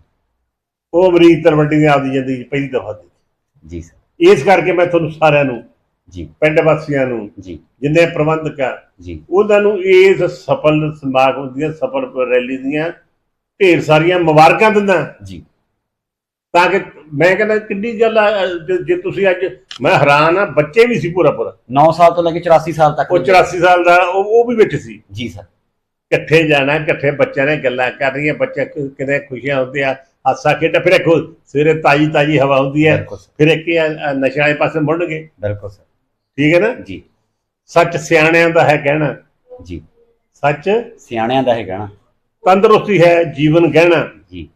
ਉਹ ਅਮਰੀਕ ਤਰਵੱਡੀ ਨੇ ਆਪਦੀ ਜ਼ਿੰਦਗੀ 'ਚ ਪਹਿਲੀ ਦਫਾ ਦਿੱਤੀ ਜੀ ਸਰ। ਇਸ ਕਰਕੇ ਮੈਂ ਤੁਹਾਨੂੰ ਸਾਰਿਆਂ ਨੂੰ ਜੀ। ਪਿੰਡ ਵਾਸੀਆਂ ਨੂੰ ਜੀ। ਜਿੰਨੇ ਪ੍ਰਬੰਧਕ ਆ ਜੀ। ਉਹਨਾਂ ਨੂੰ ਇਸ ਸਫਲ ਸਮਾਗਮ ਦੀਆਂ ਸਫਲ ਰੈਲੀ ਦੀਆਂ ਢੇਰ ਸਾਰੀਆਂ ਮੁਬਾਰਕਾਂ ਦਿੰਦਾ। ਜੀ। ਤਾਂ ਕਿ ਮੈਂ ਕਹਿੰਦਾ ਕਿੰਨੀ ਗੱਲ ਆ ਜੇ- ਜੇ ਤੁਸੀਂ ਅੱਜ ਮੈਂ ਹੈਰਾਨ ਆ ਬੱਚੇ ਵੀ ਸੀ ਪੂਰਾ ਪੂਰਾ 9 ਸਾਲ ਤੋਂ ਲੈ ਕੇ 84 ਸਾਲ ਤੱਕ ਉਹ 84 ਸਾਲ ਦਾ ਉਹ ਉਹ ਵੀ ਵਿੱਚ ਸੀ। ਜੀ ਸਰ। ਇਕੱਠੇ ਜਾਣਾ ਇਕੱਠੇ ਬੱਚਿਆਂ ਨੇ ਗੱਲਾਂ ਕਰਨੀਆਂ ਬੱਚੇ ਕਿ- ਕਿਤੇ ਖੁਸ਼ੀਆਂ ਹੁੰਦੀਆਂ ਹਾਸਾ ਖੇਡਾ ਫਿਰ ਇੱਕ ਸਵੇਰੇ ਤਾਜੀ ਤਾਜੀ ਹਵਾ ਹੁੰਦੀ ਹੈ ਬਿਲਕੁਲ ਸਰ। ਫਿਰ ਇੱਕ ਇਹ, ਅ, ਨਸ਼ਿਆਂ ਵਾਲੇ ਪਾਸੇ ਮੁੜਨਗੇ। ਬਿਲਕੁਲ ਸਰ। ਠੀਕ ਹੈ ਨਾ? ਜੀ। ਸੱਚ ਸਿਆਣਿਆਂ ਦਾ ਹੈ ਕਹਿਣਾ। ਜੀ। ਸੱਚ ਸਿਆਣਿਆਂ ਦਾ ਹੈਗਾ ਨਾ ਤੰਦਰੁਸਤੀ ਹੈ ਜੀਵਨ ਗਹਿਣਾ। ਜੀ।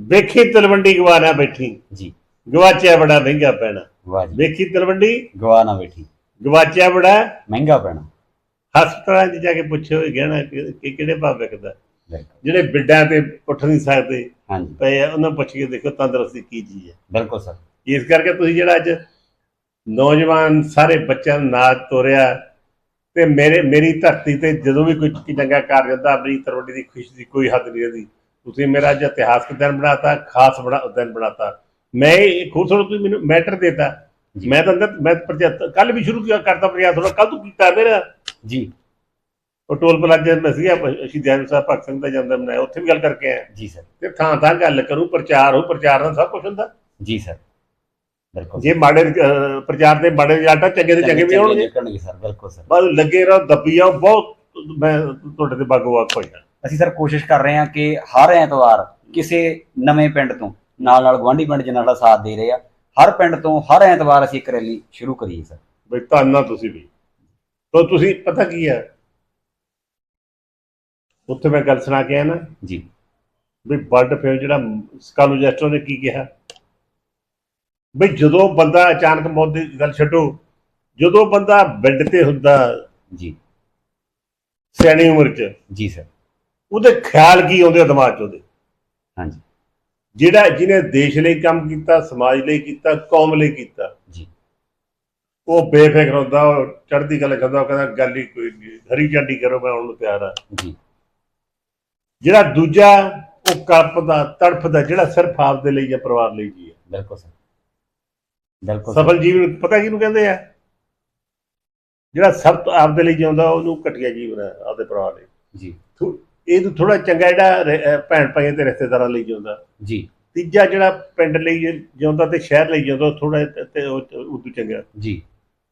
ਵੇਖੀ ਤਲਵੰਡੀ ਗਵਾਨਾ ਬੈਠੀ। ਜੀ। ਗਵਾਚਿਆ ਬੜਾ ਮਹਿੰਗਾ ਪੈਣਾ। ਵਾਹ ਜੀ। ਵੇਖੀ ਤਲਵੰਡੀ? ਗਵਾ ਨਾ ਬੈਠੀ। ਗਵਾਚਿਆ ਬੜਾ ਮਹਿੰਗਾ ਪੈਣਾ। ਹਸਪਤਾਲਾਂ 'ਚ ਜਾ ਕੇ ਪੁੱਛੋ ਇਹ ਗਹਿਣਾ ਕਿ ਕਿਹੜੇ ਭਾਅ ਵਿਕਦਾ। ਜਿਹੜੇ ਬਿੱਡਾਂ ਤੇ ਉੱਠ ਨਹੀਂ ਸਕਦੇ ਹਾਂਜੀ। ਪਏ ਉਹਨਾਂ ਪੁੱਛ ਕੇ ਦੇਖੋ ਤੰਦਰੁਸਤੀ ਕੀ ਚੀਜ਼ ਹੈ। ਬਿਲਕੁਲ ਸਰ। ਇਸ ਕਰਕੇ ਤੁਸੀਂ ਜਿਹੜਾ ਅੱਜ ਨੌਜਵਾਨ ਸਾਰੇ ਬੱਚਿਆਂ ਨੂੰ ਨਾਚ ਤੋਰਿਆ ਤੇ ਮੇਰੇ ਮੇਰੀ ਧਰਤੀ ਤੇ ਜਦੋਂ ਵੀ ਕੋਈ ਚੰਗਾ ਕਾਰਜ ਹੁੰਦਾ ਅਮਰੀਕ ਤਰਵੱਡੀ ਦੀ ਖੁਸ਼ੀ ਦੀ ਕੋਈ ਹੱਦ ਨਹੀਂ ਰਹਦੀ। ਤੁਸੀਂ ਮੇਰਾ ਅੱਜ ਇਤਿਹਾਸਕ ਦਿਨ ਬਣਾਤਾ ਖਾਸ ਬਣਾ ਦਿਨ ਬਣਾਤਾ। ਮੈਂ ਇਹ ਖੂਬਸੂਰਤ ਤੁਸੀਂ ਮੈਨੂੰ ਮੈਟਰ ਦੇਤਾ। ਮੈਂ ਤਾਂ ਅੰਦਰ ਮੈਂ ਕੱਲ ਵੀ ਸ਼ੁਰੂ ਕੀਤਾ ਕਰਤਾ ਪ੍ਰਯਾਸ ਥੋੜਾ ਕੱਲ ਤੂੰ ਕੀਤਾ ਮੇਰਾ। ਜੀ। ਉਹ ਟੋਲ ਪਲਾਜ਼ੇ ਮੈਂ ਸੀਗਾ ਅਸੀਂ ਦਿਆਨ ਸਾਹਿਬ ਭਗਤ ਸਿੰਘ ਦਾ ਜਨਮ ਮਨਾਇਆ ਉੱਥੇ ਵੀ ਗੱਲ ਕਰਕੇ ਆਇਆ। ਜੀ ਸਰ। ਤੇ ਥਾਂ ਥਾਂ ਗੱਲ ਕਰੂੰ ਪ੍ਰਚਾਰ ਹੋ ਪ੍ਰਚਾਰ ਨਾਲ ਸਭ ਕੁਝ ਹੁੰਦਾ। ਜੀ ਸਰ। ਬਿਲਕੁਲ। ਜੇ ਮਾੜੇ ਅਹ, ਪ੍ਰਚਾਰ ਦੇ ਮਾੜੇ ਰਿਜ਼ਲਟ ਆ ਚੰਗੇ ਦੇ ਚੰਗੇ ਵੀ ਹੋਣਗੇ ਨਿਕਲਣਗੇ ਸਰ ਬਿਲਕੁਲ ਸਰ। ਬਸ ਲੱਗੇ ਰਹੋ ਦੱਬੀ ਜਾਓ ਬਹੁਤ ਮੈਂ ਤੁਹਾਡੇ ਤੇ ਬਾਗੋ ਕੋਈ ਨਾ ਅਸੀਂ ਸਰ ਕੋਸ਼ਿਸ਼ ਕਰ ਰਹੇ ਹਾਂ ਕਿ ਹਰ ਐਤਵਾਰ ਕਿਸੇ ਨਵੇਂ ਪਿੰਡ ਤੋਂ ਨਾਲ ਨਾਲ ਗਵਾਂਢੀ ਪਿੰਡ ਜਿਨ੍ਹਾਂ ਦਾ ਸਾਥ ਦੇ ਰਹੇ ਆ ਹਰ ਪਿੰਡ ਤੋਂ ਹਰ ਐਤਵਾਰ ਅਸੀਂ ਇੱਕ ਰੈਲੀ ਸ਼ੁਰੂ ਕਰੀਏ ਸਰ। ਬਈ ਧੰਨਾ ਤੁਸੀਂ ਵੀ। ਤਾਂ ਤੁਸੀਂ ਪਤਾ ਕੀ ਹੈ ਉੱਥੇ ਮੈਂ ਗੱਲ ਸੁਣਾ ਕੇ ਆਇਆ ਨਾ। ਜੀ। ਵੀ ਵਰਲਡ ਫੇਮ ਜਿਹੜਾ ਸਕਾਲੂ ਨੇ ਕੀ ਕਿਹਾ? ਬਈ ਜਦੋਂ ਬੰਦਾ ਅਚਾਨਕ ਮੌਤ ਦੀ ਗੱਲ ਛੱਡੋ ਜਦੋਂ ਬੰਦਾ ਬੈੱਡ ਤੇ ਹੁੰਦਾ ਜੀ। ਸਿਆਣੀ ਉਮਰ 'ਚ ਜੀ ਸਰ। ਉਹਦੇ ਖਿਆਲ ਕੀ ਆਉਂਦੇ ਆ ਦਿਮਾਗ 'ਚ ਉਹਦੇ? ਹਾਂਜੀ। ਜਿਹੜਾ ਜਿਹਨੇ ਦੇਸ਼ ਲਈ ਕੰਮ ਕੀਤਾ ਸਮਾਜ ਲਈ ਕੀਤਾ ਕੌਮ ਲਈ ਕੀਤਾ ਜੀ। ਉਹ ਬੇਫਿਕਰ ਹੁੰਦਾ ਉਹ ਚੜ੍ਹਦੀ ਕਲਾ ਚਾਹੁੰਦਾ ਉਹ ਕਹਿੰਦਾ ਗੱਲ ਹੀ ਕੋਈ ਨਹੀਂ ਹਰੀ ਝੰਡੀ ਕਰੋ ਮੈਂ ਆਉਣ ਨੂੰ ਤਿਆਰ ਆ। ਜੀ। ਜਿਹੜਾ ਦੂਜਾ ਉਹ ਕਲਪਦਾ ਤੜਫਦਾ ਜਿਹੜਾ ਸਿਰਫ ਆਪਦੇ ਲਈ ਜਾਂ ਪਰਿਵਾਰ ਲਈ ਜੀ ਹੈ ਬਿਲਕੁਲ ਸਰ। ਬਿਲਕੁਲ ਸਫਲ ਜੀਵਨ ਪਤਾ ਕਿਹਨੂੰ ਕਹਿੰਦੇ ਆ? ਜਿਹੜਾ ਸਭ ਤੋਂ ਆਪਦੇ ਲਈ ਜਿਉਂਦਾ ਉਹਨੂੰ ਘਟੀਆ ਜੀਵਨ ਹੈ ਆਪਦੇ ਪਰਿਵਾਰ ਲਈ। ਜੀ। ਇਹ ਤੋਂ ਥੋੜਾ ਚੰਗਾ ਜਿਹੜਾ ਰ- ਅਹ ਭੈਣ ਭਾਈਆਂ ਤੇ ਰਿਸ਼ਤੇਦਾਰਾਂ ਲਈ ਜਿਉਂਦਾ। ਜੀ। ਤੀਜਾ ਜਿਹੜਾ ਪਿੰਡ ਲਈ ਜਿਉਂਦਾ ਤੇ ਸ਼ਹਿਰ ਲਈ ਜਿਉਂਦਾ ਥੋੜਾ ਤੇ ਉਹ ਉਦੋਂ ਚੰਗਾ। ਜੀ।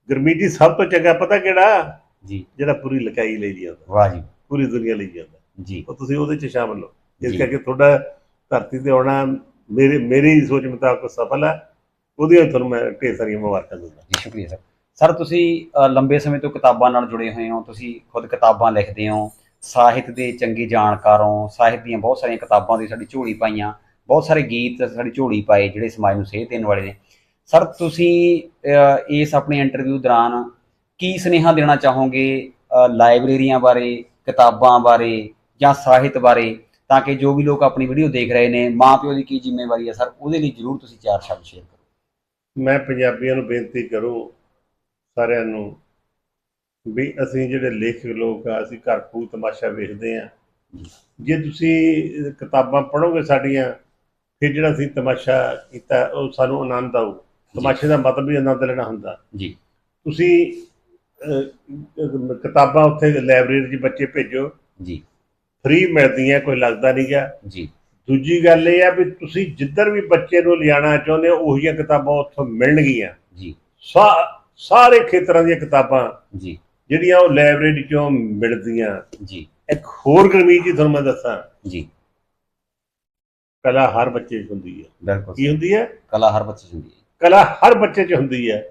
ਗੁਰਮੀਤ ਜੀ ਸਭ ਤੋਂ ਚੰਗਾ ਪਤਾ ਕਿਹੜਾ? ਜੀ। ਜਿਹੜਾ ਪੂਰੀ ਲਕਾਈ ਲਈ ਜਿਉਂਦਾ। ਵਾਹ ਜੀ। ਪੂਰੀ ਦੁਨੀਆ ਲਈ ਜਿਉਂਦਾ। ਜੀ। ਉਹ ਤੁਸੀਂ ਉਹਦੇ ਚ ਸ਼ਾਮਲ ਹੋ। ਇਸ ਜੀ। ਕਰਕੇ ਤੁਹਾਡਾ ਧਰਤੀ ਤੇ ਆਉਣਾ ਮੇਰੇ ਮੇਰੀ ਸੋਚ ਮੁਤਾਬਕ ਸਫਲ ਹੈ। ਉਹਦੀਆਂ ਤੁਹਾਨੂੰ ਮੈਂ ਢੇਰ ਸਾਰੀਆਂ ਮੁਬਾਰਕਾਂ ਦਿੰਦਾ। ਜੀ ਸ਼ੁਕਰੀਆ ਸਰ। ਸਰ ਤੁਸੀਂ ਅ, ਲੰਬੇ ਸਮੇਂ ਤੋਂ ਕਿਤਾਬਾਂ ਨਾਲ ਜੁੜੇ ਹੋਏ ਹੋ। ਤੁਸੀਂ ਖੁਦ ਕਿਤਾਬਾਂ ਲਿਖਦੇ ਹੋ ਸਾਹਿਤ ਦੇ ਚੰਗੇ ਜਾਣਕਾਰ ਹੋ ਸਾਹਿਤ ਦੀਆਂ ਬਹੁਤ ਸਾਰੀਆਂ ਕਿਤਾਬਾਂ ਦੀ ਸਾਡੀ ਝੋਲੀ ਪਾਈਆਂ ਬਹੁਤ ਸਾਰੇ ਗੀਤ ਸਾਡੀ ਝੋਲੀ ਪਾਏ ਜਿਹੜੇ ਸਮਾਜ ਨੂੰ ਸੇਧ ਦੇਣ ਵਾਲੇ ਨੇ। ਸਰ ਤੁਸੀਂ ਅ, ਇਸ ਆਪਣੇ ਇੰਟਰਵਿਊ ਦੌਰਾਨ ਕੀ ਸੁਨੇਹਾ ਦੇਣਾ ਚਾਹੋਗੇ ਅ, ਲਾਇਬ੍ਰੇਰੀਆਂ ਬਾਰੇ ਕਿਤਾਬਾਂ ਬਾਰੇ ਜਾਂ ਸਾਹਿਤ ਬਾਰੇ ਤਾਂ ਕਿ ਜੋ ਵੀ ਲੋਕ ਆਪਣੀ ਵੀਡੀਓ ਦੇਖ ਰਹੇ ਨੇ ਮਾਂ ਪਿਓ ਦੀ ਕੀ ਜ਼ਿੰਮੇਵਾਰੀ ਹੈ ਸਰ ਉਹਦੇ ਲਈ ਜਰੂਰ ਤੁਸੀਂ ਚਾਰ ਸ਼ਬਦ ਸ਼ੇਅਰ ਕਰੋ। ਮੈਂ ਪੰਜਾਬੀਆਂ ਨੂੰ ਬੇਨਤੀ ਕਰੂੰ ਸਾਰਿਆਂ ਨੂੰ ਵੀ ਅਸੀਂ ਜਿਹੜੇ ਲੇਖਕ ਲੋਕ ਆ ਅਸੀਂ ਘਰ ਫੂ ਤਮਾਸ਼ਾ ਵੇਖਦੇ ਆ ਜੀ। ਤੁਸੀਂ ਕਿਤਾਬਾਂ ਪੜ੍ਹੋਗੇ ਸਾਡੀਆਂ ਫਿਰ ਜਿਹੜਾ ਅਸੀਂ ਤਮਾਸ਼ਾ ਕੀਤਾ ਉਹ ਸਾਨੂੰ ਆਨੰਦ ਆਊ। ਤਮਾਸ਼ੇ ਦਾ ਮਤਲਬ ਵੀ ਆਨੰਦ ਲੈਣਾ ਹੁੰਦਾ। ਜੀ। ਤੁਸੀਂ ਕਿਤਾਬਾਂ ਉੱਥੇ ਲਾਇਬ੍ਰੇਰੀ 'ਚ ਬੱਚੇ ਭੇਜੋ। ਜੀ। ਫ੍ਰੀ ਮਿਲਦੀਆਂ ਕੋਈ ਲੱਗਦਾ ਨਹੀਂ ਗਾ ਜੀ। ਦੂਜੀ ਗੱਲ ਇਹ ਆ ਵੀ ਤੁਸੀਂ ਜਿੱਧਰ ਵੀ ਬੱਚੇ ਨੂੰ ਲਿਜਾਣਾ ਚਾਹੁੰਦੇ ਹੋ ਉਹੀਆਂ ਕਿਤਾਬਾਂ ਉੱਥੋਂ ਮਿਲਣਗੀਆਂ। ਜੀ। ਸਾਰੇ ਖੇਤਰਾਂ ਦੀਆਂ ਕਿਤਾਬਾਂ ਜੀ। ਜਿਹੜੀਆਂ ਉਹ ਲਾਇਬ੍ਰੇਰੀ ਚੋਂ ਮਿਲਦੀਆਂ। ਜੀ। ਇੱਕ ਹੋਰ ਗਰਮੀ ਜੀ ਤੁਹਾਨੂੰ ਮੈਂ ਦੱਸਾਂ। ਜੀ। ਕਲਾ ਹਰ ਬੱਚੇ 'ਚ ਹੁੰਦੀ ਹੈ। ਬਿਲਕੁਲ ਕੀ ਹੁੰਦੀ ਹੈ? ਕਲਾ ਹਰ ਬੱਚੇ 'ਚ ਹੁੰਦੀ ਹੈ। ਕਲਾ ਹਰ ਬੱਚੇ 'ਚ ਹੁੰਦੀ ਹੈ।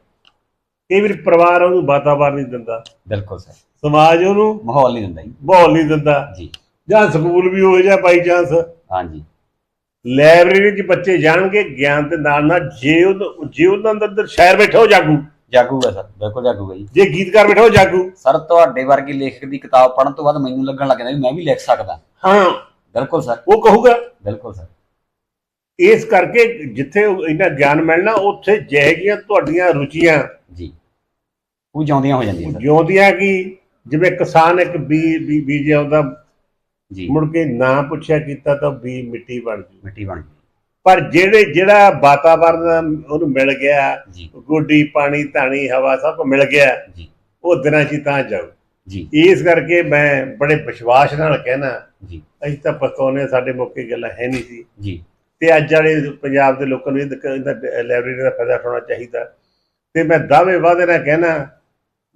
ਕਈ ਵਾਰ ਪਰਿਵਾਰ ਉਹਨੂੰ ਵਾਤਾਵਰਨ ਨਹੀਂ ਦਿੰਦਾ। ਬਿਲਕੁਲ ਸਰ ਸਮਾਜ ਉਹਨੂੰ ਮਾਹੌਲ ਨਹੀਂ ਦਿੰਦਾ ਮਾਹੌਲ ਨਹੀਂ ਦਿੰਦਾ। ਜੀ। ਜਾਂ ਸਕੂਲ ਵੀ ਹੋ ਜਾ ਬਾਈ ਚਾਂਸ ਹਾਂਜੀ। ਲਾਇਬ੍ਰੇਰੀ 'ਚ ਬੱਚੇ ਜਾਣਗੇ ਗਿਆਨ ਦੇ ਨਾਲ ਨਾਲ ਜੇ ਉਹ ਜੇ ਉਹਨਾਂ ਦੇ ਅੰਦਰ ਸ਼ਾਇਰ ਬੈਠਾ ਹੋ ਜਾਗੂ। ਜਾਗੂਗਾ ਸਰ ਬਿਲਕੁਲ ਜਾਗੂਗਾ ਜੀ। ਜੇ ਗੀਤਕਾਰ ਬੈਠਾ ਹੋ ਜਾਗੂ। ਸਰ ਤੁਹਾਡੇ ਵਰਗੇ ਲੇਖਕ ਦੀ ਕਿਤਾਬ ਪੜ੍ਹਨ ਤੋਂ ਬਾਅਦ ਮੈਨੂੰ ਲੱਗਣ ਲੱਗ ਜਾਂਦਾ ਵੀ ਮੈਂ ਵੀ ਲਿਖ ਸਕਦਾ। ਹਾਂ। ਬਿਲਕੁਲ ਸਰ। ਉਹ ਕਹੂਗਾ। ਬਿਲਕੁਲ ਸਰ। ਇਸ ਕਰਕੇ ਜਿੱਥੇ ਉਹ ਇੰਨਾ ਗਿਆਨ ਮਿਲਣਾ ਉੱਥੇ ਜਿਹੇ ਤੁਹਾਡੀਆਂ ਰੁਚੀਆਂ। ਜੀ। ਉਹ ਜਾਉਂਦੀਆਂ ਹੋ ਜਾਂਦੀਆਂ ਸਰ। ਜਿਉਂਦੀਆਂ ਕਿ? ਜਿਵੇਂ ਕਿਸਾਨ ਇੱਕ ਬੀ ਬੀਜ ਆਉਂਦਾ ਜੀ। ਮੁੜ ਕੇ ਨਾ ਪੁੱਛਿਆ ਕੀਤਾ ਤਾਂ ਬੀ ਮਿੱਟੀ ਬਣ ਜੂ। ਮਿੱਟੀ ਬਣ ਗਈ ਪਰ ਜਿਹੜੇ ਜਿਹੜਾ ਵਾਤਾਵਰਨ ਉਹਨੂੰ ਮਿਲ ਗਿਆ ਜੀ। ਗੋਡੀ ਪਾਣੀ ਧਾਣੀ ਹਵਾ ਸਭ ਮਿਲ ਗਿਆ ਜੀ। ਉਹ ਦਿਨਾਂ 'ਚ ਹੀ ਤਾਂ ਜਾਊ। ਜੀ। ਇਸ ਕਰਕੇ ਮੈਂ ਬੜੇ ਵਿਸ਼ਵਾਸ ਨਾਲ ਕਹਿਣਾ ਜੀ। ਅਸੀਂ ਤਾਂ ਪਛਤਾਉਨੇ ਸਾਡੇ ਮੌਕੇ ਗੱਲਾਂ ਹੈ ਨਹੀਂ ਸੀ। ਜੀ। ਤੇ ਅੱਜ ਵਾਲੇ ਪੰਜਾਬ ਦੇ ਲੋਕਾਂ ਨੂੰ ਇਹਦਾ ਲਾਇਬ੍ਰੇਰੀ ਦਾ ਫਾਇਦਾ ਉਠਾਉਣਾ ਚਾਹੀਦਾ। ਤੇ ਮੈਂ ਦਾਅਵੇ ਵਾਅਦੇ ਨਾਲ ਕਹਿਣਾ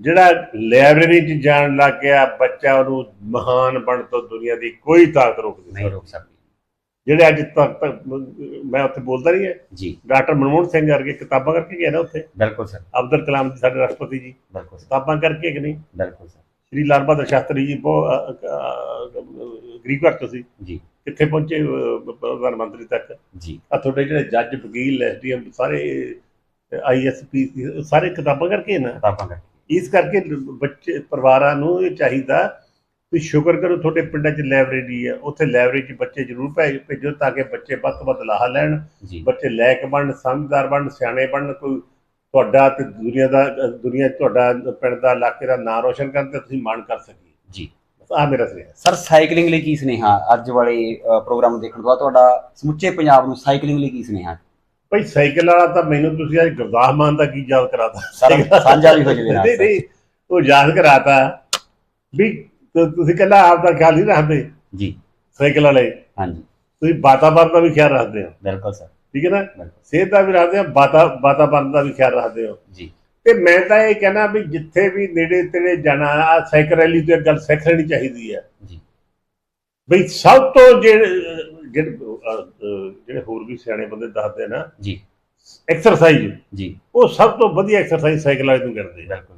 ਜਿਹੜਾ ਲਾਇਬ੍ਰੇਰੀ 'ਚ ਜਾਣ ਲੱਗ ਗਿਆ ਬੱਚਾ ਉਹਨੂੰ ਮਹਾਨ ਬਣ ਤੋਂ ਦੁਨੀਆ ਦੀ ਕੋਈ ਤਾਕਤ ਰੋਕ ਨਹੀਂ ਰੋਕ ਸਕਦੀ। ਜਿਹੜੇ ਅੱਜ ਤੱਕ ਤੱਕ ਮੈਂ ਉੱਥੇ ਬੋਲਦਾ ਨਹੀਂ ਹੈ। ਜੀ। ਡਾਕਟਰ ਮਨਮੋਹਨ ਸਿੰਘ ਵਰਗੇ ਕਿਤਾਬਾਂ ਕਰਕੇ ਗਏ ਨਾ ਉੱਥੇ। ਬਿਲਕੁਲ ਸਰ। ਅਬਦੁਲ ਕਲਾਮ ਜੀ ਸਾਡੇ ਰਾਸ਼ਟਰਪਤੀ ਜੀ। ਬਿਲਕੁਲ ਕਿਤਾਬਾਂ ਕਰਕੇ ਕਿ ਨਹੀਂ ਬਿਲਕੁਲ ਸਰ। ਸ਼੍ਰੀ ਲਾਲ ਬਹਾਦਰ ਸ਼ਾਸਤਰੀ ਜੀ ਬਹੁਤ ਅ, ਅ, ਅ, ਗਰੀਬ ਘਰ ਤੋਂ ਸੀ। ਜੀ। ਕਿੱਥੇ ਪਹੁੰਚੇ ਪ੍ਰਧਾਨ ਮੰਤਰੀ ਤੱਕ। ਜੀ। ਆ ਤੁਹਾਡੇ ਜਿਹੜੇ ਜੱਜ ਵਕੀਲ ਐਸਡੀਐਮ ਸਾਰੇ ਆਈਐਸਪੀ ਸਾਰੇ ਕਿਤਾਬਾਂ ਕਰਕੇ ਨਾ। ਕਿਤਾਬਾਂ ਕਰਕੇ। ਇਸ ਕਰਕੇ ਬੱਚੇ ਪਰਿਵਾਰਾਂ ਨੂੰ ਇਹ ਚਾਹੀਦਾ ਵੀ ਸ਼ੁਕਰ ਕਰੋ ਤੁਹਾਡੇ ਪਿੰਡਾਂ 'ਚ ਲਾਇਬ੍ਰੇਰੀ ਹੈ ਉੱਥੇ ਲਾਇਬ੍ਰੇਰੀ 'ਚ ਬੱਚੇ ਜ਼ਰੂਰ ਭੇਜ ਤਾਂ ਕਿ ਬੱਚੇ ਵੱਧ ਤੋਂ ਵੱਧ ਲਾਹਾ ਲੈਣ ਬੱਚੇ ਲਾਇਕ ਬਣਨ ਸਮਝਦਾਰ ਬਣਨ ਸਿਆਣੇ ਬਣਨ ਕੋਈ ਤੁਹਾਡਾ ਤੇ ਦੁਨੀਆ ਦਾ ਦੁਨੀਆ ਤੁਹਾਡਾ ਪਿੰਡ ਦਾ ਇਲਾਕੇ ਦਾ ਨਾਂ ਰੋਸ਼ਨ ਕਰਨ ਤੇ ਤੁਸੀਂ ਮਾਣ ਕਰ ਸਕੀਏ। ਜੀ। ਆ ਮੇਰਾ ਸੁਨੇਹਾ। ਸਰ ਸਾਈਕਲਿੰਗ ਲਈ ਕੀ ਸੁਨੇਹਾ? ਅੱਜ ਵਾਲੇ ਪ੍ਰੋਗਰਾਮ ਦੇਖਣ ਤੋਂ ਬਾਅਦ ਤੁਹਾਡਾ ਸਮੁੱਚੇ ਪੰਜਾਬ ਨੂੰ ਸਾਈਕਲਿੰਗ ਲਈ ਕੀ ਸੁਨੇਹਾ? ਭਾਈ ਸਾਈਕਲ ਵਾਲਾ ਤਾਂ ਮੈਨੂੰ ਤੁਸੀਂ ਅੱਜ ਗੁਰਦਾਸ ਮਾਨ ਦਾ ਕੀ ਯਾਦ ਕਰਾਤਾ? ਸਰ ਸਾਂਝਾ ਵੀ ਹੋ ਜਾਵੇ ਨਾਲ ਨਹੀਂ। ਨਹੀਂ ਉਹ ਯਾਦ ਕਰਾਤਾ ਵੀ ਤੁਸੀਂ ਕੱਲਾ ਆਪ ਦਾ ਖਿਆਲ ਨਹੀਂ ਰੱਖਦੇ? ਜੀ। ਸਾਈਕਲ ਵਾਲੇ। ਹਾਂਜੀ। ਤੁਸੀਂ ਵਾਤਾਵਰਨ ਦਾ ਵੀ ਖਿਆਲ ਰੱਖਦੇ ਹੋ। ਬਿਲਕੁਲ ਸਰ। ਠੀਕ ਹੈ ਨਾ? ਸਿਹਤ ਦਾ ਵੀ ਰੱਖਦੇ ਹੋ ਵਾਤਾ ਵਾਤਾਵਰਨ ਦਾ ਵੀ ਖਿਆਲ ਰੱਖਦੇ ਹੋ। ਜੀ। ਤੇ ਮੈਂ ਤਾਂ ਇਹ ਕਹਿਣਾ ਵੀ ਜਿੱਥੇ ਵੀ ਨੇੜੇ ਤੇੜੇ ਜਾਣਾ ਆ ਸਾਈਕਲ ਰੈਲੀ ਤੇ ਗੱਲ ਸਿੱਖ ਲੈਣੀ ਚਾਹੀਦੀ ਹੈ। ਜੀ। ਬਈ ਸਭ ਤੋਂ ਜਿਹੜੇ ਜਿਹੜੇ ਹੋਰ ਵੀ ਸਿਆਣੇ ਬੰਦੇ ਦੱਸਦੇ ਨਾ ਜੀ। ਐਕਸਰਸਾਈਜ਼ ਜੀ। ਉਹ ਸਭ ਤੋਂ ਵਧੀਆ ਐਕਸਰਸਾਈਜ਼ ਸਾਈਕਲ ਵਾਲੇ ਨੂੰ ਕਰਦੇ ਬਿਲਕੁਲ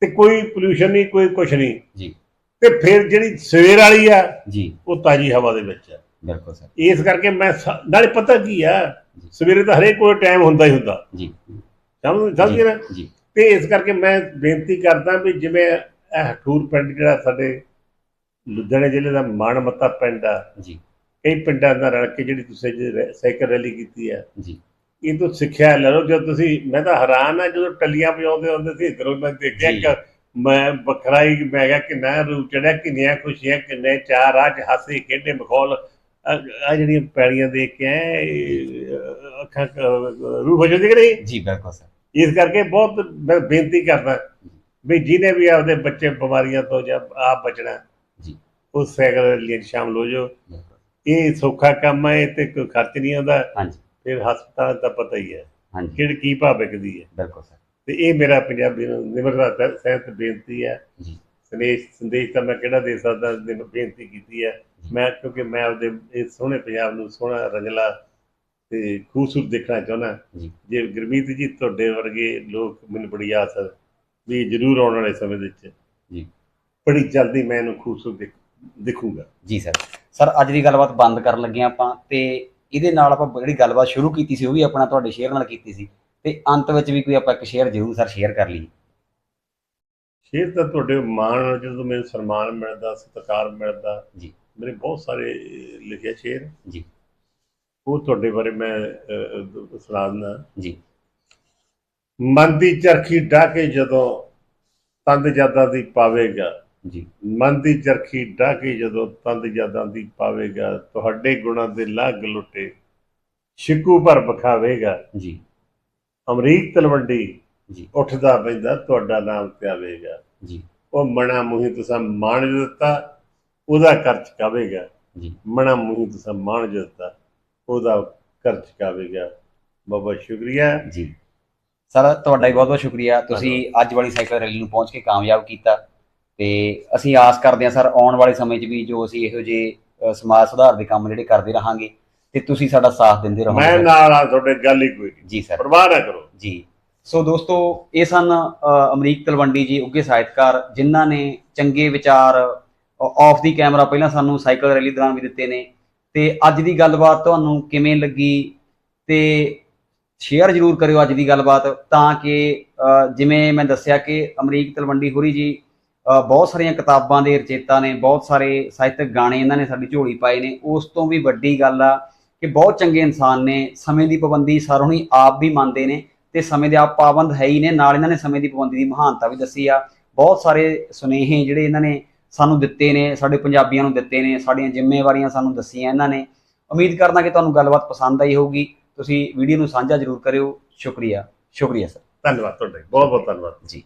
ਤੇ ਕੋਈ ਪੋਲੂਸ਼ਨ ਨਹੀਂ ਕੋਈ ਕੁਛ ਨਹੀਂ। ਜੀ। ਤੇ ਫਿਰ ਜਿਹੜੀ ਸਵੇਰ ਵਾਲੀ ਆ ਜੀ। ਉਹ ਤਾਜੀ ਹਵਾ ਦੇ ਵਿੱਚ ਆ। ਬਿਲਕੁਲ ਸਰ। ਇਸ ਕਰਕੇ ਮੈਂ ਨਾਲੇ ਪਤਾ ਕੀ ਆ। ਸਵੇਰੇ ਤਾਂ ਹਰੇਕ ਕੋਈ ਟਾਈਮ ਹੁੰਦਾ ਹੀ ਹੁੰਦਾ। ਜੀ। ਸਮਝ ਸਮਝੇ ਨਾ? ਜੀ। ਤੇ ਇਸ ਕਰਕੇ ਮੈਂ ਬੇਨਤੀ ਕਰਦਾ ਵੀ ਜਿਵੇਂ ਇਹ ਹਠੂਰ ਪਿੰਡ ਜਿਹੜਾ ਸਾਡੇ ਲੁਧਿਆਣੇ ਜ਼ਿਲ੍ਹੇ ਦਾ ਮਾਣਮੱਤਾ ਪਿੰਡ ਆ ਜੀ। ਕਈ ਪਿੰਡਾਂ ਦਾ ਰਲ ਕੇ ਜਿਹੜੀ ਤੁਸੀਂ ਰੈ- ਸਾਈਕਲ ਰੈਲੀ ਕੀਤੀ ਆ। ਜੀ। ਇਹ ਤੋਂ ਸਿੱਖਿਆ ਲੈ ਲਓ ਜਦੋਂ ਤੁਸੀਂ ਮੈਂ ਤਾਂ ਹੈਰਾਨ ਆ ਜਦੋਂ ਟੱਲੀਆਂ ਵਜਾਉਂਦੇ ਹੁੰਦੇ ਸੀ ਇਧਰੋਂ ਮੈਂ ਦੇਖਿਆ ਜੀ। ਕਿ ਮੈਂ ਵੱਖਰਾ ਹੀ ਮੈਂ ਕਿਹਾ ਕਿੰਨਾ ਰੂਪ ਚੜਿਆ ਕਿੰਨੀਆਂ ਖੁਸ਼ੀਆਂ ਕਿੰਨੇ ਚਾਰ ਅੱਜ ਹਾਸੇ ਖੇਡੇ ਮਖੌਲ ਆ ਜਿਹੜੀਆਂ ਪੈੜੀਆਂ ਦੇਖ ਕੇ ਅੱਖਾਂ ਕ- ਰੂਹ ਹੋ ਜਾਂਦੀ ਕਿ ਨਹੀਂ? ਜੀ ਬਿਲਕੁਲ ਸਰ। ਇਸ ਕਰਕੇ ਬਹੁਤ ਮੈਂ ਬੇਨਤੀ ਕਰਦਾ ਵੀ ਜਿਹਨੇ ਵੀ ਆਪਦੇ ਬੱਚੇ ਬਿਮਾਰੀਆਂ ਤੋਂ ਜਾਂ ਆਪ ਬਚਣਾ ਜੀ। ਉਹ ਸਾਈਕਲ 'ਚ ਸ਼ਾਮਲ ਹੋ ਜਾਓ। ਇਹ ਸੌਖਾ ਕੰਮ ਹੈ ਇਹ ਤੇ ਕੋਈ ਖਰਚ ਨਹੀਂ ਆਉਂਦਾ। ਹਾਂਜੀ। ਫਿਰ ਹਸਪਤਾਲ ਦਾ ਪਤਾ ਹੀ ਹੈ ਹਾਂਜੀ। ਕਿਹੜੀ ਕੀ ਭਾਅ ਵਿਕਦੀ ਹੈ। ਬਿਲਕੁਲ ਸਰ। ਤੇ ਇਹ ਮੇਰਾ ਪੰਜਾਬੀ ਨੂੰ ਨਿਮਰਤਾ ਸਹਿਤ ਬੇਨਤੀ ਹੈ। ਜੀ। ਸੰਦੇਸ਼ ਸੰਦੇਸ਼ ਤਾਂ ਮੈਂ ਕਿਹੜਾ ਦੇ ਸਕਦਾ ਨਿਮ- ਬੇਨਤੀ ਕੀਤੀ ਹੈ। ਮੈਂ ਕਿਉਂਕਿ ਮੈਂ ਆਪਦੇ ਇਸ ਸੋਹਣੇ ਪੰਜਾਬ ਨੂੰ ਸੋਹਣਾ ਰੰਗਲਾ ਤੇ ਖੂਬਸੂਰਤ ਦੇਖਣਾ ਚਾਹੁੰਦਾ। ਜੀ। ਗੁਰਮੀਤ ਜੀ ਤੁਹਾਡੇ ਵਰਗੇ ਲੋਕ ਮੈਨੂੰ ਬੜੀ ਆਸ ਹੈ ਵੀ ਜ਼ਰੂਰ ਆਉਣ ਵਾਲੇ ਸਮੇਂ ਦੇ ਵਿੱਚ ਜੀ। ਬੜੀ ਜਲਦੀ ਮੈਂ ਇਹਨੂੰ ਖੂਬਸੂਰਤ ਦੇਖ- ਦੇਖੂੰਗਾ। ਜੀ ਸਰ। ਸਰ ਅੱਜ ਦੀ ਗੱਲਬਾਤ ਬੰਦ ਕਰਨ ਲੱਗੇ ਆਪਾਂ ਤੇ ਇਹਦੇ ਨਾਲ ਆਪਾਂ ਜਿਹੜੀ ਗੱਲਬਾਤ ਸ਼ੁਰੂ ਕੀਤੀ ਸੀ ਉਹ ਵੀ ਆਪਣਾ ਤੁਹਾਡੇ ਸ਼ੇਅਰ ਨਾਲ ਕੀਤੀ ਸੀ ਤੇ ਅੰਤ ਵਿੱਚ ਵੀ ਕੋਈ ਆਪਾਂ ਇੱਕ ਸ਼ੇਅਰ ਜ਼ਰੂਰ ਸਰ ਸ਼ੇਅਰ ਕਰ ਲਈਏ ਸ਼ੇਰ ਤਾਂ ਤੁਹਾਡੇ ਮਾਣ ਜਦੋਂ ਮੈਨੂੰ ਸਨਮਾਨ ਮਿਲਦਾ ਸਤਿਕਾਰ ਮਿਲਦਾ ਜੀ। ਮੇਰੇ ਬਹੁਤ ਸਾਰੇ ਲਿਖੇ ਸ਼ੇਰ ਜੀ। ਉਹ ਤੁਹਾਡੇ ਬਾਰੇ ਮੈਂ ਸੁਣਾ ਦਿੰਦਾ ਜੀ ਮਨ ਦੀ ਚਰਖੀ ਢਾ ਕੇ ਜਦੋਂ ਤੰਦ ਜਾਦਾਂ ਦੀ ਪਾਵੇਗਾ ਜੀ। ਮਨ ਦੀ ਚਰਖੀ ਢਾ ਕੇ ਜਦੋਂ ਤੰਦ ਜਾਦਾਂ ਦੀ ਪਾਵੇਗਾ ਤੁਹਾਡੇ ਗੁਣਾਂ ਦੇ ਲਾਗ ਲੁੱਟੇ ਸ਼ਿਕੂ ਭਰ ਬਖਾਵੇਗਾ ਜੀ। ਅਮਰੀਕ ਤਲਵੰਡੀ ਜੀ। ਉੱਠਦਾ ਪੈਂਦਾ ਤੁਹਾਡਾ ਨਾਮ ਧਿਆਵੇਗਾ। ਜੀ। ਉਹ ਮਣਾ ਮੂੰਹੀ ਤੁਸਾਂ ਮਾਣ ਦਿੱਤਾ ਉਹਦਾ ਕਰ ਚੁਕਾਵੇਗਾ ਜੀ। ਮਣਾ ਮੂੰਹੀ ਤੁਸਾਂ ਮਾਣ ਦਿੱਤਾ ਉਹਦਾ ਕਰ ਚੁਕਾਵੇਗਾ ਬਾਬਾ ਸ਼ੁਕਰੀਆ। ਜੀ। ਸਰ ਤੁਹਾਡਾ ਵੀ ਬਹੁਤ ਬਹੁਤ ਸ਼ੁਕਰੀਆ। ਤੁਸੀਂ ਅੱਜ ਵਾਲੀ ਸਾਈਕਲ ਰੈਲੀ ਨੂੰ ਪਹੁੰਚ ਕੇ ਕਾਮਯਾਬ ਕੀਤਾ। ਤੇ ਅਸੀਂ ਆਸ ਕਰਦੇ ਹਾਂ ਸਰ ਆਉਣ ਵਾਲੇ ਸਮੇਂ 'ਚ ਵੀ ਜੋ ਅਸੀਂ ਇਹੋ ਜਿਹੇ ਸਮਾਜ ਸੁਧਾਰ ਦੇ ਕੰਮ ਜਿਹੜੇ ਕਰਦੇ ਰਹਾਂਗੇ ਤੇ ਤੁਸੀਂ ਸਾਡਾ ਸਾਥ ਦਿੰਦੇ ਰਹੋਗੇ। ਮੈਂ। ਨਾਲ ਆ ਤੁਹਾਡੇ ਗੱਲ ਹੀ ਕੋਈ ਨਹੀਂ। ਜੀ ਸਰ। ਪਰਵਾਹ ਨਾ ਕਰੋ। ਜੀ। ਸੋ ਦੋਸਤੋ ਇਹ ਸਨ ਅਮਰੀਕ ਤਲਵੰਡੀ ਜੀ ਉੱਗੇ ਸਾਹਿਤਕਾਰ ਜਿਨ੍ਹਾਂ ਨੇ ਚੰਗੇ ਵਿਚਾਰ ਆਫ ਦੀ ਕੈਮਰਾ ਪਹਿਲਾਂ ਸਾਨੂੰ ਸਾਈਕਲ ਰੈਲੀ ਦੌਰਾਨ ਵੀ ਦਿੱਤੇ ਨੇ। ਤੇ ਅੱਜ ਦੀ ਗੱਲਬਾਤ ਤੁਹਾਨੂੰ ਕਿਵੇਂ ਲੱਗੀ ਤੇ ਸ਼ੇਅਰ ਜ਼ਰੂਰ ਕਰਿਓ ਅੱਜ ਦੀ ਗੱਲਬਾਤ ਤਾਂ ਕਿ ਜਿਵੇਂ ਮੈਂ ਦੱਸਿਆ ਕਿ ਅਮਰੀਕ ਤਲਵੰਡੀ ਹੋਰੀ ਜੀ ਬਹੁਤ ਸਾਰੀਆਂ ਕਿਤਾਬਾਂ ਦੇ ਰਚੇਤਾ ਨੇ ਬਹੁਤ ਸਾਰੇ ਸਾਹਿਤਕ ਗਾਣੇ ਇਹਨਾਂ ਨੇ ਸਾਡੀ ਝੋਲੀ ਪਾਏ ਨੇ। ਉਸ ਤੋਂ ਵੀ ਵੱਡੀ ਗੱਲ ਆ ਕਿ ਬਹੁਤ ਚੰਗੇ ਇਨਸਾਨ ਨੇ ਸਮੇਂ ਦੀ ਪਾਬੰਦੀ ਸਰ ਹੁਣੀ ਆਪ ਵੀ ਮੰਨਦੇ ਨੇ ਤੇ ਸਮੇਂ ਦੇ ਆਪ ਪਾਬੰਦ ਹੈ ਹੀ ਨੇ ਨਾਲ ਇਹਨਾਂ ਨੇ ਸਮੇਂ ਦੀ ਪਾਬੰਦੀ ਦੀ ਮਹਾਨਤਾ ਵੀ ਦੱਸੀ ਆ। ਬਹੁਤ ਸਾਰੇ ਸੁਨੇਹੇ ਜਿਹੜੇ ਇਹਨਾਂ ਨੇ ਸਾਨੂੰ ਦਿੱਤੇ ਨੇ ਸਾਡੇ ਪੰਜਾਬੀਆਂ ਨੂੰ ਦਿੱਤੇ ਨੇ ਸਾਡੀਆਂ ਜ਼ਿੰਮੇਵਾਰੀਆਂ ਸਾਨੂੰ ਦੱਸੀਆਂ ਇਹਨਾਂ ਨੇ। ਉਮੀਦ ਕਰਦਾ ਕਿ ਤੁਹਾਨੂੰ ਗੱਲਬਾਤ ਪਸੰਦ ਆਈ ਹੋਊਗੀ। ਤੁਸੀਂ ਵੀਡੀਓ ਨੂੰ ਸਾਂਝਾ ਜ਼ਰੂਰ ਕਰਿਓ। ਸ਼ੁਕਰੀਆ। ਸ਼ੁਕਰੀਆ ਸਰ। ਧੰਨਵਾਦ ਤੁਹਾਡਾ ਬਹੁਤ ਬਹੁਤ ਧੰਨਵਾਦ। ਜੀ।